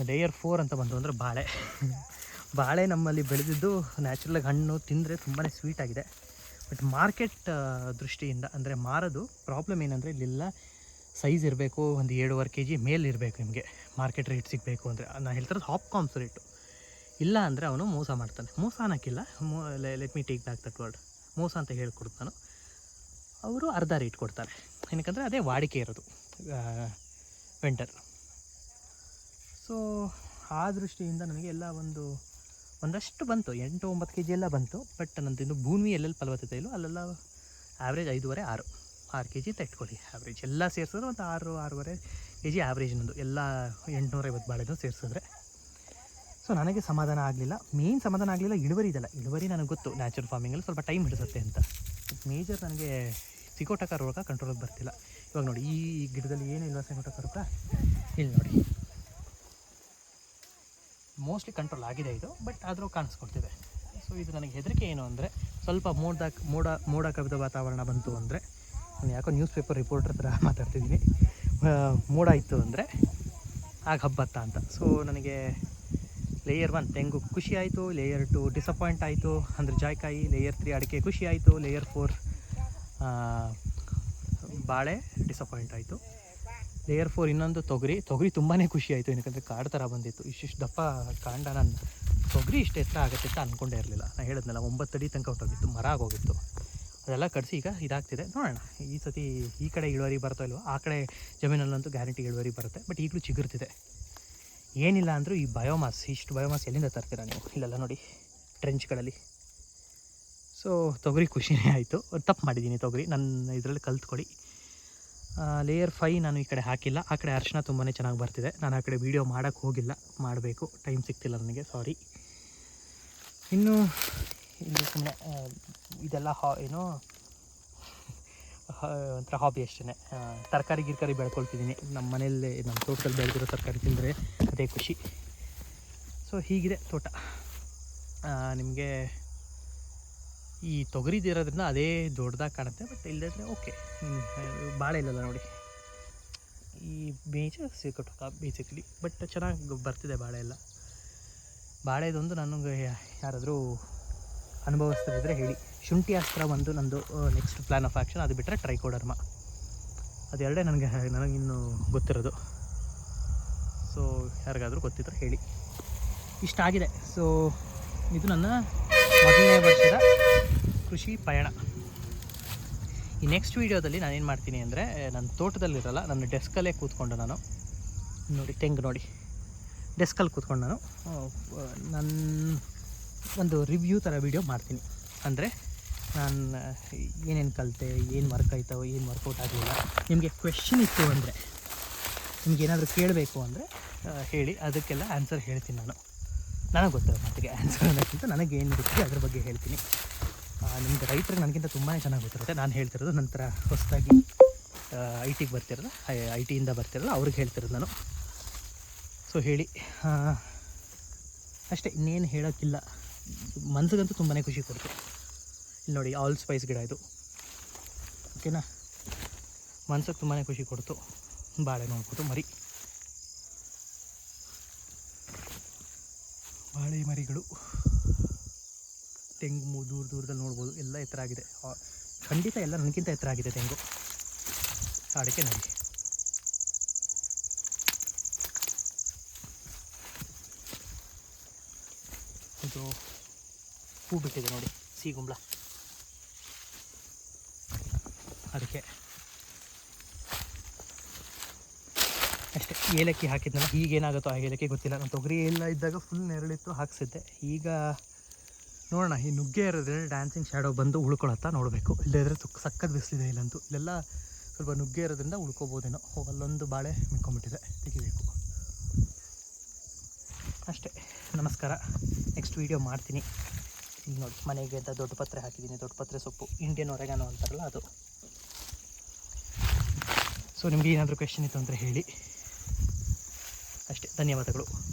A: ಲೇಯರ್ ಫೋರ್ ಅಂತ ಬಂತು ಅಂದರೆ ಬಾಳೆ. ಬಾಳೆ ನಮ್ಮಲ್ಲಿ ಬೆಳೆದಿದ್ದು ನ್ಯಾಚುರಲಾಗಿ ಹಣ್ಣು ತಿಂದರೆ ತುಂಬಾ ಸ್ವೀಟ್ ಆಗಿದೆ. ಬಟ್ ಮಾರ್ಕೆಟ್ ದೃಷ್ಟಿಯಿಂದ ಅಂದರೆ ಮಾರೋದು ಪ್ರಾಬ್ಲಮ್ ಏನಂದರೆ ಇಲ್ಲೆಲ್ಲ ಸೈಜ್ ಇರಬೇಕು, ಒಂದು ಏಳುವರೆ ಕೆ ಜಿ ಮೇಲೆ ಇರಬೇಕು ನಿಮಗೆ. ಮಾರ್ಕೆಟ್ ರೇಟ್ ಸಿಗಬೇಕು ಅಂದರೆ. ನಾನು ಹೇಳ್ತಿರೋದು ಹಾಪ್ ಕಾಮ್ಸ್ ರೇಟು ಇಲ್ಲ ಅಂದರೆ ಅವನು ಮೋಸ ಮಾಡ್ತಾನೆ. ಮೋಸ ಅನ್ನೋಕ್ಕಿಲ್ಲ. ಮೋ let me take back that word ಮೋಸ ಅಂತ ಹೇಳ್ಕೊಡ್ತಾನು ಅವರು ಅರ್ಧ ರೇಟ್ ಕೊಡ್ತಾರೆ. ಏನಕ್ಕಂದರೆ ಅದೇ ವಾಡಿಕೆ ಇರೋದು ವೆಂಟರ್ ಸೊ ಆ ದೃಷ್ಟಿಯಿಂದ ನನಗೆ ಎಲ್ಲ ಒಂದು, ಒಂದಷ್ಟು ಬಂತು. ಎಂಟು ಒಂಬತ್ತು ಕೆ ಜಿ ಎಲ್ಲ ಬಂತು. ಬಟ್ ನಂದು ಇನ್ನು ಭೂಮಿ ಎಲ್ಲೆಲ್ಲಿ ಫಲವತ್ತತೆ ಇಲ್ಲೋ ಅಲ್ಲೆಲ್ಲ ಆ್ಯಾವ್ರೇಜ್ ಐದೂವರೆ, ಆರು. ಆರು ಕೆ ಜಿ ಅಂತ ಇಟ್ಕೊಳ್ಳಿ. ಆ್ಯಾವ್ರೇಜ್ ಎಲ್ಲ ಸೇರಿಸಿದ್ರೆ ಒಂದು ಆರು, ಆರೂವರೆ ಕೆ ಜಿ ಆ್ಯಾವ್ರೇಜ್ ನಂದು. ಎಲ್ಲ ಎಂಟುನೂರೈವತ್ತು ಬಾಳೆದು ಸೇರಿಸಿದ್ರೆ. ಸೊ ನನಗೆ ಸಮಾಧಾನ ಆಗಲಿಲ್ಲ. ಮೇನ್ ಸಮಾಧಾನ ಆಗಲಿಲ್ಲ, ಇಳುವರಿ ಇದೆಲ್ಲ. ಇಳುವರಿ ನನಗೆ ಗೊತ್ತು. ನ್ಯಾಚುರಲ್ ಫಾರ್ಮಿಂಗಲ್ಲಿ ಸ್ವಲ್ಪ ಟೈಮ್ ಹಿಡಿಸುತ್ತೆ ಅಂತ. ಮೇಜರ್ ನನಗೆ ಸಿಗೋಟಕ ರೋಗ ಕಂಟ್ರೋಲಿಗೆ ಬರ್ತಿಲ್ಲ. ಇವಾಗ ನೋಡಿ, ಈ ಗಿಡದಲ್ಲಿ ಏನಿಲ್ವ ಸಿಗೋಟಕ ರೋಗ? ಇಲ್ಲಿ ನೋಡಿ. ಮೋಸ್ಟ್ಲಿ ಕಂಟ್ರೋಲ್ ಆಗಿದೆ ಇದು ಬಟ್ ಆದರೂ ಕಾಣಿಸ್ಕೊಡ್ತಿದೆ. ಸೊ ಇದು ನನಗೆ ಹೆದರಿಕೆ ಏನು ಅಂದರೆ, ಸ್ವಲ್ಪ ಮೋಡ ಮೋಡ ಮೋಡ ಕವಿದ ವಾತಾವರಣ ಬಂತು ಅಂದರೆ, ನಾನು ಯಾಕೋ ನ್ಯೂಸ್ ಪೇಪರ್ ರಿಪೋರ್ಟರ್ ಥರ ಮಾತಾಡ್ತಿದ್ದೀನಿ ಮೋಡ ಇತ್ತು ಅಂದರೆ, ಆಗ ಹಬ್ಬತ್ತ ಅಂತ. ಸೊ ನನಗೆ ಲೇಯರ್ ಒನ್ ತೆಂಗು ಖುಷಿ ಆಯಿತು. ಲೇಯರ್ ಟು ಡಿಸಪಾಯಿಂಟ್ ಆಯಿತು. ಅಂದರೆ ಜಾಯ್ಕಾಯಿ ಲೇಯರ್ ತ್ರೀ ಅಡಿಕೆ ಖುಷಿ ಆಯಿತು. ಲೇಯರ್ ಫೋರ್ ಬಾಳೆ ಡಿಸಪಾಯಿಂಟ್ ಆಯಿತು. ಲೇಯರ್ ಫೋರ್ ಇನ್ನೊಂದು ತೊಗರಿ. ತೊಗರಿ ತುಂಬಾ ಖುಷಿ ಆಯಿತು. ಏನಕ್ಕಂದರೆ ಕಾಡು ಥರ ಬಂದಿತ್ತು. ಇಷ್ಟಿಷ್ಟು ದಪ್ಪ ಕಾಂಡ ನಾನು ತೊಗರಿ ಇಷ್ಟು ಎತ್ತರ ಆಗುತ್ತೆ ಅಂತ ಅಂದ್ಕೊಂಡೇ ಇರಲಿಲ್ಲ. ನಾನು ಹೇಳಿದ್ನಲ್ಲ, ಒಂಬತ್ತು ಅಡಿ ತನಕ ಹೊಟ್ಟೋಗಿತ್ತು ಮರ ಆಗೋಗಿತ್ತು. ಅದೆಲ್ಲ ಕಡಿಸಿ ಈಗ ಇದಾಗ್ತಿದೆ. ನೋಡೋಣ. ಈ ಸತಿ ಈ ಕಡೆ ಇಳುವರಿ ಬರ್ತಾ ಇಲ್ವೋ, ಆ ಕಡೆ ಜಮೀನಲ್ಲಂತೂ ಗ್ಯಾರಂಟಿ ಇಳುವರಿ ಬರುತ್ತೆ. ಬಟ್ ಈಗಲೂ ಚಿಗುರ್ತಿದೆ. ಏನಿಲ್ಲ ಅಂದರೂ ಈ ಬಯೋಮಾಸ್ ಇಷ್ಟು ಬಯೋಮಾಸ್ ಎಲ್ಲಿಂದ ತರ್ತೀರಾ ನೀವು? ಇಲ್ಲೆಲ್ಲ ನೋಡಿ ಟ್ರೆಂಚ್ಗಳಲ್ಲಿ ಸೊ ತೊಗರಿ ಖುಷಿನೇ ಆಯಿತು. ತಪ್ಪು ಮಾಡಿದ್ದೀನಿ ತೊಗರಿ. ನನ್ನ ಇದರಲ್ಲಿ ಕಲ್ತ್ಕೊಳ್ಳಿ. ಲೇಯರ್ ಫೈ ನಾನು ಈ ಕಡೆ ಹಾಕಿಲ್ಲ. ಆ ಕಡೆ ಅರ್ಶಿನ ತುಂಬಾ ಚೆನ್ನಾಗಿ ಬರ್ತಿದೆ. ನಾನು ಆ ಕಡೆ ವೀಡಿಯೋ ಮಾಡೋಕ್ಕೆ ಹೋಗಿಲ್ಲ. ಮಾಡಬೇಕು. ಟೈಮ್ ಸಿಗ್ತಿಲ್ಲ ನನಗೆ. ಸಾರಿ ಇನ್ನು, ಇಲ್ಲಿ ಸುಮ್ಮನೆ ಇದೆಲ್ಲ ಹಾ, ಏನು ಒಂಥರ ಹಾಬಿ ಅಷ್ಟೇ ತರಕಾರಿ, ಗಿರ್ಕಾರಿ ಬೆಳ್ಕೊಳ್ತಿದ್ದೀನಿ. ನಮ್ಮ ಮನೆಯಲ್ಲೇ ನಮ್ಮ ತೋಟದಲ್ಲಿ ಬೆಳೆದಿರೋ ತರಕಾರಿ ತಿಂದರೆ ಅದೇ ಖುಷಿ. ಸೊ ಹೀಗಿದೆ ತೋಟ. ನಿಮಗೆ ಈ ತೊಗರಿದಿರೋದ್ರಿಂದ ಅದೇ ದೊಡ್ಡದಾಗಿ ಕಾಣುತ್ತೆ ಬಟ್ ಇಲ್ಲದಿದ್ರೆ ಓಕೆ ಬಾಳೆ ಇಲ್ಲಲ್ಲ ನೋಡಿ. ಈ ಬೀಜ ಸಿಕ್ಕಟ್ಟು ಬೇಸಿಕಲಿ ಬಟ್ ಚೆನ್ನಾಗಿ ಬರ್ತಿದೆ ಬಾಳೆ ಎಲ್ಲ. ಬಾಳೆದೊಂದು ನನಗೆ ಯಾರಾದರೂ ಅನುಭವಿಸ್ತಿದ್ರೆ ಹೇಳಿ. ಶುಂಠಿ ಅಸ್ತ್ರ ಒಂದು ನಂದು ನೆಕ್ಸ್ಟ್ ಪ್ಲ್ಯಾನ್ ಆಫ್ ಆ್ಯಕ್ಷನ್ ಅದು ಬಿಟ್ಟರೆ ಟ್ರೈಕೋಡರ್ಮ ಅದೆರಡೇ ನನಗೆ ನನಗಿನ್ನು ಗೊತ್ತಿರೋದು. ಸೊ ಯಾರಿಗಾದರೂ ಗೊತ್ತಿದ್ರೆ ಹೇಳಿ. ಇಷ್ಟಾಗಿದೆ ಸೊ ಇದು ನನ್ನ ಮೊದಲನೇ ವರ್ಷದ ಕೃಷಿ ಪಯಣ. ಈ ನೆಕ್ಸ್ಟ್ ವೀಡಿಯೋದಲ್ಲಿ ನಾನೇನು ಮಾಡ್ತೀನಿ ಅಂದರೆ, ನನ್ನ ತೋಟದಲ್ಲಿರಲ್ಲ, ನನ್ನ ಡೆಸ್ಕಲ್ಲೇ ಕೂತ್ಕೊಂಡು ನಾನು, ನೋಡಿ, ತೆಂಗು ನೋಡಿ. ಡೆಸ್ಕಲ್ಲಿ ಕೂತ್ಕೊಂಡು ನಾನು ನನ್ನ ಒಂದು ರಿವ್ಯೂ ಥರ ವೀಡಿಯೋ ಮಾಡ್ತೀನಿ. ಅಂದರೆ ನಾನು, ಏನೇನು ಕಲಿತೆ, ಏನು ವರ್ಕ್ ಆಯ್ತೋ, ಏನು ವರ್ಕೌಟ್ ಆಗಲಿಲ್ಲ ನಿಮಗೆ ಕ್ವೆಶನ್ ಇತ್ತು ಅಂದರೆ, ನಿಮ್ಗೆ ಏನಾದರೂ ಕೇಳಬೇಕು ಅಂದರೆ ಹೇಳಿ. ಅದಕ್ಕೆಲ್ಲ ಆನ್ಸರ್ ಹೇಳ್ತೀನಿ ನಾನು. ನನಗೆ ಗೊತ್ತಿರೋ ಮಟ್ಟಿಗೆ ಆನ್ಸರ್ ಅನ್ನೋಕ್ಕಿಂತ ನನಗೆ ಏನು ಗೊತ್ತಿದೆ ಅದ್ರ ಬಗ್ಗೆ ಹೇಳ್ತೀನಿ. ನಿಮ್ಗೆ ರೈತರಿಗೆ ನನಗಿಂತ ತುಂಬಾ ಚೆನ್ನಾಗಿ ಗೊತ್ತಿರುತ್ತೆ. ನಾನು ಹೇಳ್ತಿರೋದು ನಂತರ ಹೊಸದಾಗಿ ಐ ಟಿಗೆ ಬರ್ತಿರೋದು. ಐ ಟಿಯಿಂದ ಬರ್ತಿರಲ್ಲ ಅವ್ರಿಗೆ ಹೇಳ್ತಿರೋದು ನಾನು. ಸೊ ಹೇಳಿ. ಅಷ್ಟೇ. ಇನ್ನೇನು ಹೇಳೋಕ್ಕಿಲ್ಲ. ಮನ್ಸಿಗಂತೂ ತುಂಬಾ ಖುಷಿ ಕೊಡ್ತು. ಇಲ್ಲಿ ನೋಡಿ, ಆಲ್ ಸ್ಪೈಸ್ ಗಿಡ ಇದು. ಓಕೆನಾ? ಮನ್ಸಿಗೆ ತುಂಬಾ ಖುಷಿ ಕೊಡ್ತು. ಬಾಳೆ ನೋಡ್ಬೋದು ಮರಿ. ಬಾಳೆ ಮರಿಗಳು. ತೆಂಗು ದೂರ ದೂರದಲ್ಲಿ ನೋಡ್ಬೋದು. ಎಲ್ಲ ಎತ್ತರ ಆಗಿದೆ. ಖಂಡಿತ ಎಲ್ಲ ನನಗಿಂತ ಎತ್ತರ ಆಗಿದೆ ತೆಂಗು. ಅಡಿಕೆ ನೋಡಿ. ಇದು ಹೂ ಬಿಟ್ಟಿದೆ ನೋಡಿ ಸಿಗುಂಬ್ಳ ಅದಕ್ಕೆ ಅಷ್ಟೇ, ಏಲಕ್ಕಿ ಹಾಕಿದ್ನಲ್ಲ ಈಗೇನಾಗುತ್ತೋ ಆ ಏಲಕ್ಕಿ ಗೊತ್ತಿಲ್ಲ. ನಾನು ತೊಗರಿ ಎಲ್ಲ ಇದ್ದಾಗ ಫುಲ್ ನೆರಳಿತ್ತು, ಹಾಕ್ಸಿದ್ದೆ. ಈಗ ನೋಡೋಣ, ಈ ನುಗ್ಗೆ ಇರೋದ್ರಿಂದ ಡ್ಯಾನ್ಸಿಂಗ್ ಶ್ಯಾಡೋ ಬಂದು ಉಳ್ಕೊಳತ್ತಾ ನೋಡಬೇಕು. ಇಲ್ಲದ್ರೆ ತುಕ್ ಸಕ್ಕದ ಬಿಸಿಲಿದೆ ಇಲ್ಲಂತೂ. ಇಲ್ಲೆಲ್ಲ ಸ್ವಲ್ಪ ನುಗ್ಗೆ ಇರೋದ್ರಿಂದ ಉಳ್ಕೊಬೋದೇನೋ. ಅಲ್ಲೊಂದು ಬಾಳೆ ಮಿಕ್ಕೊಂಬಿಟ್ಟಿದೆ ತೆಗಿಬೇಕು. ಅಷ್ಟೇ, ನಮಸ್ಕಾರ. ನೆಕ್ಸ್ಟ್ ವೀಡಿಯೋ ಮಾಡ್ತೀನಿ. ಇಲ್ಲಿ ನೋಡಿ ಮನೆಗೆ ದೊಡ್ಡ ಪತ್ರೆ ಹಾಕಿದ್ದೀನಿ. ದೊಡ್ಡ ಪತ್ರೆ ಸೊಪ್ಪು. ಇಂಡಿಯನ್ ಒರೆಗಾನೋ ಅಂತಾರಲ್ಲ ಅದು. ಸೊ ನಿಮಗೆ ಏನಾದರೂ ಕ್ವೆಶನ್ ಇತ್ತು ಅಂದರೆ ಹೇಳಿ. ಅಷ್ಟೇ. ಧನ್ಯವಾದಗಳು.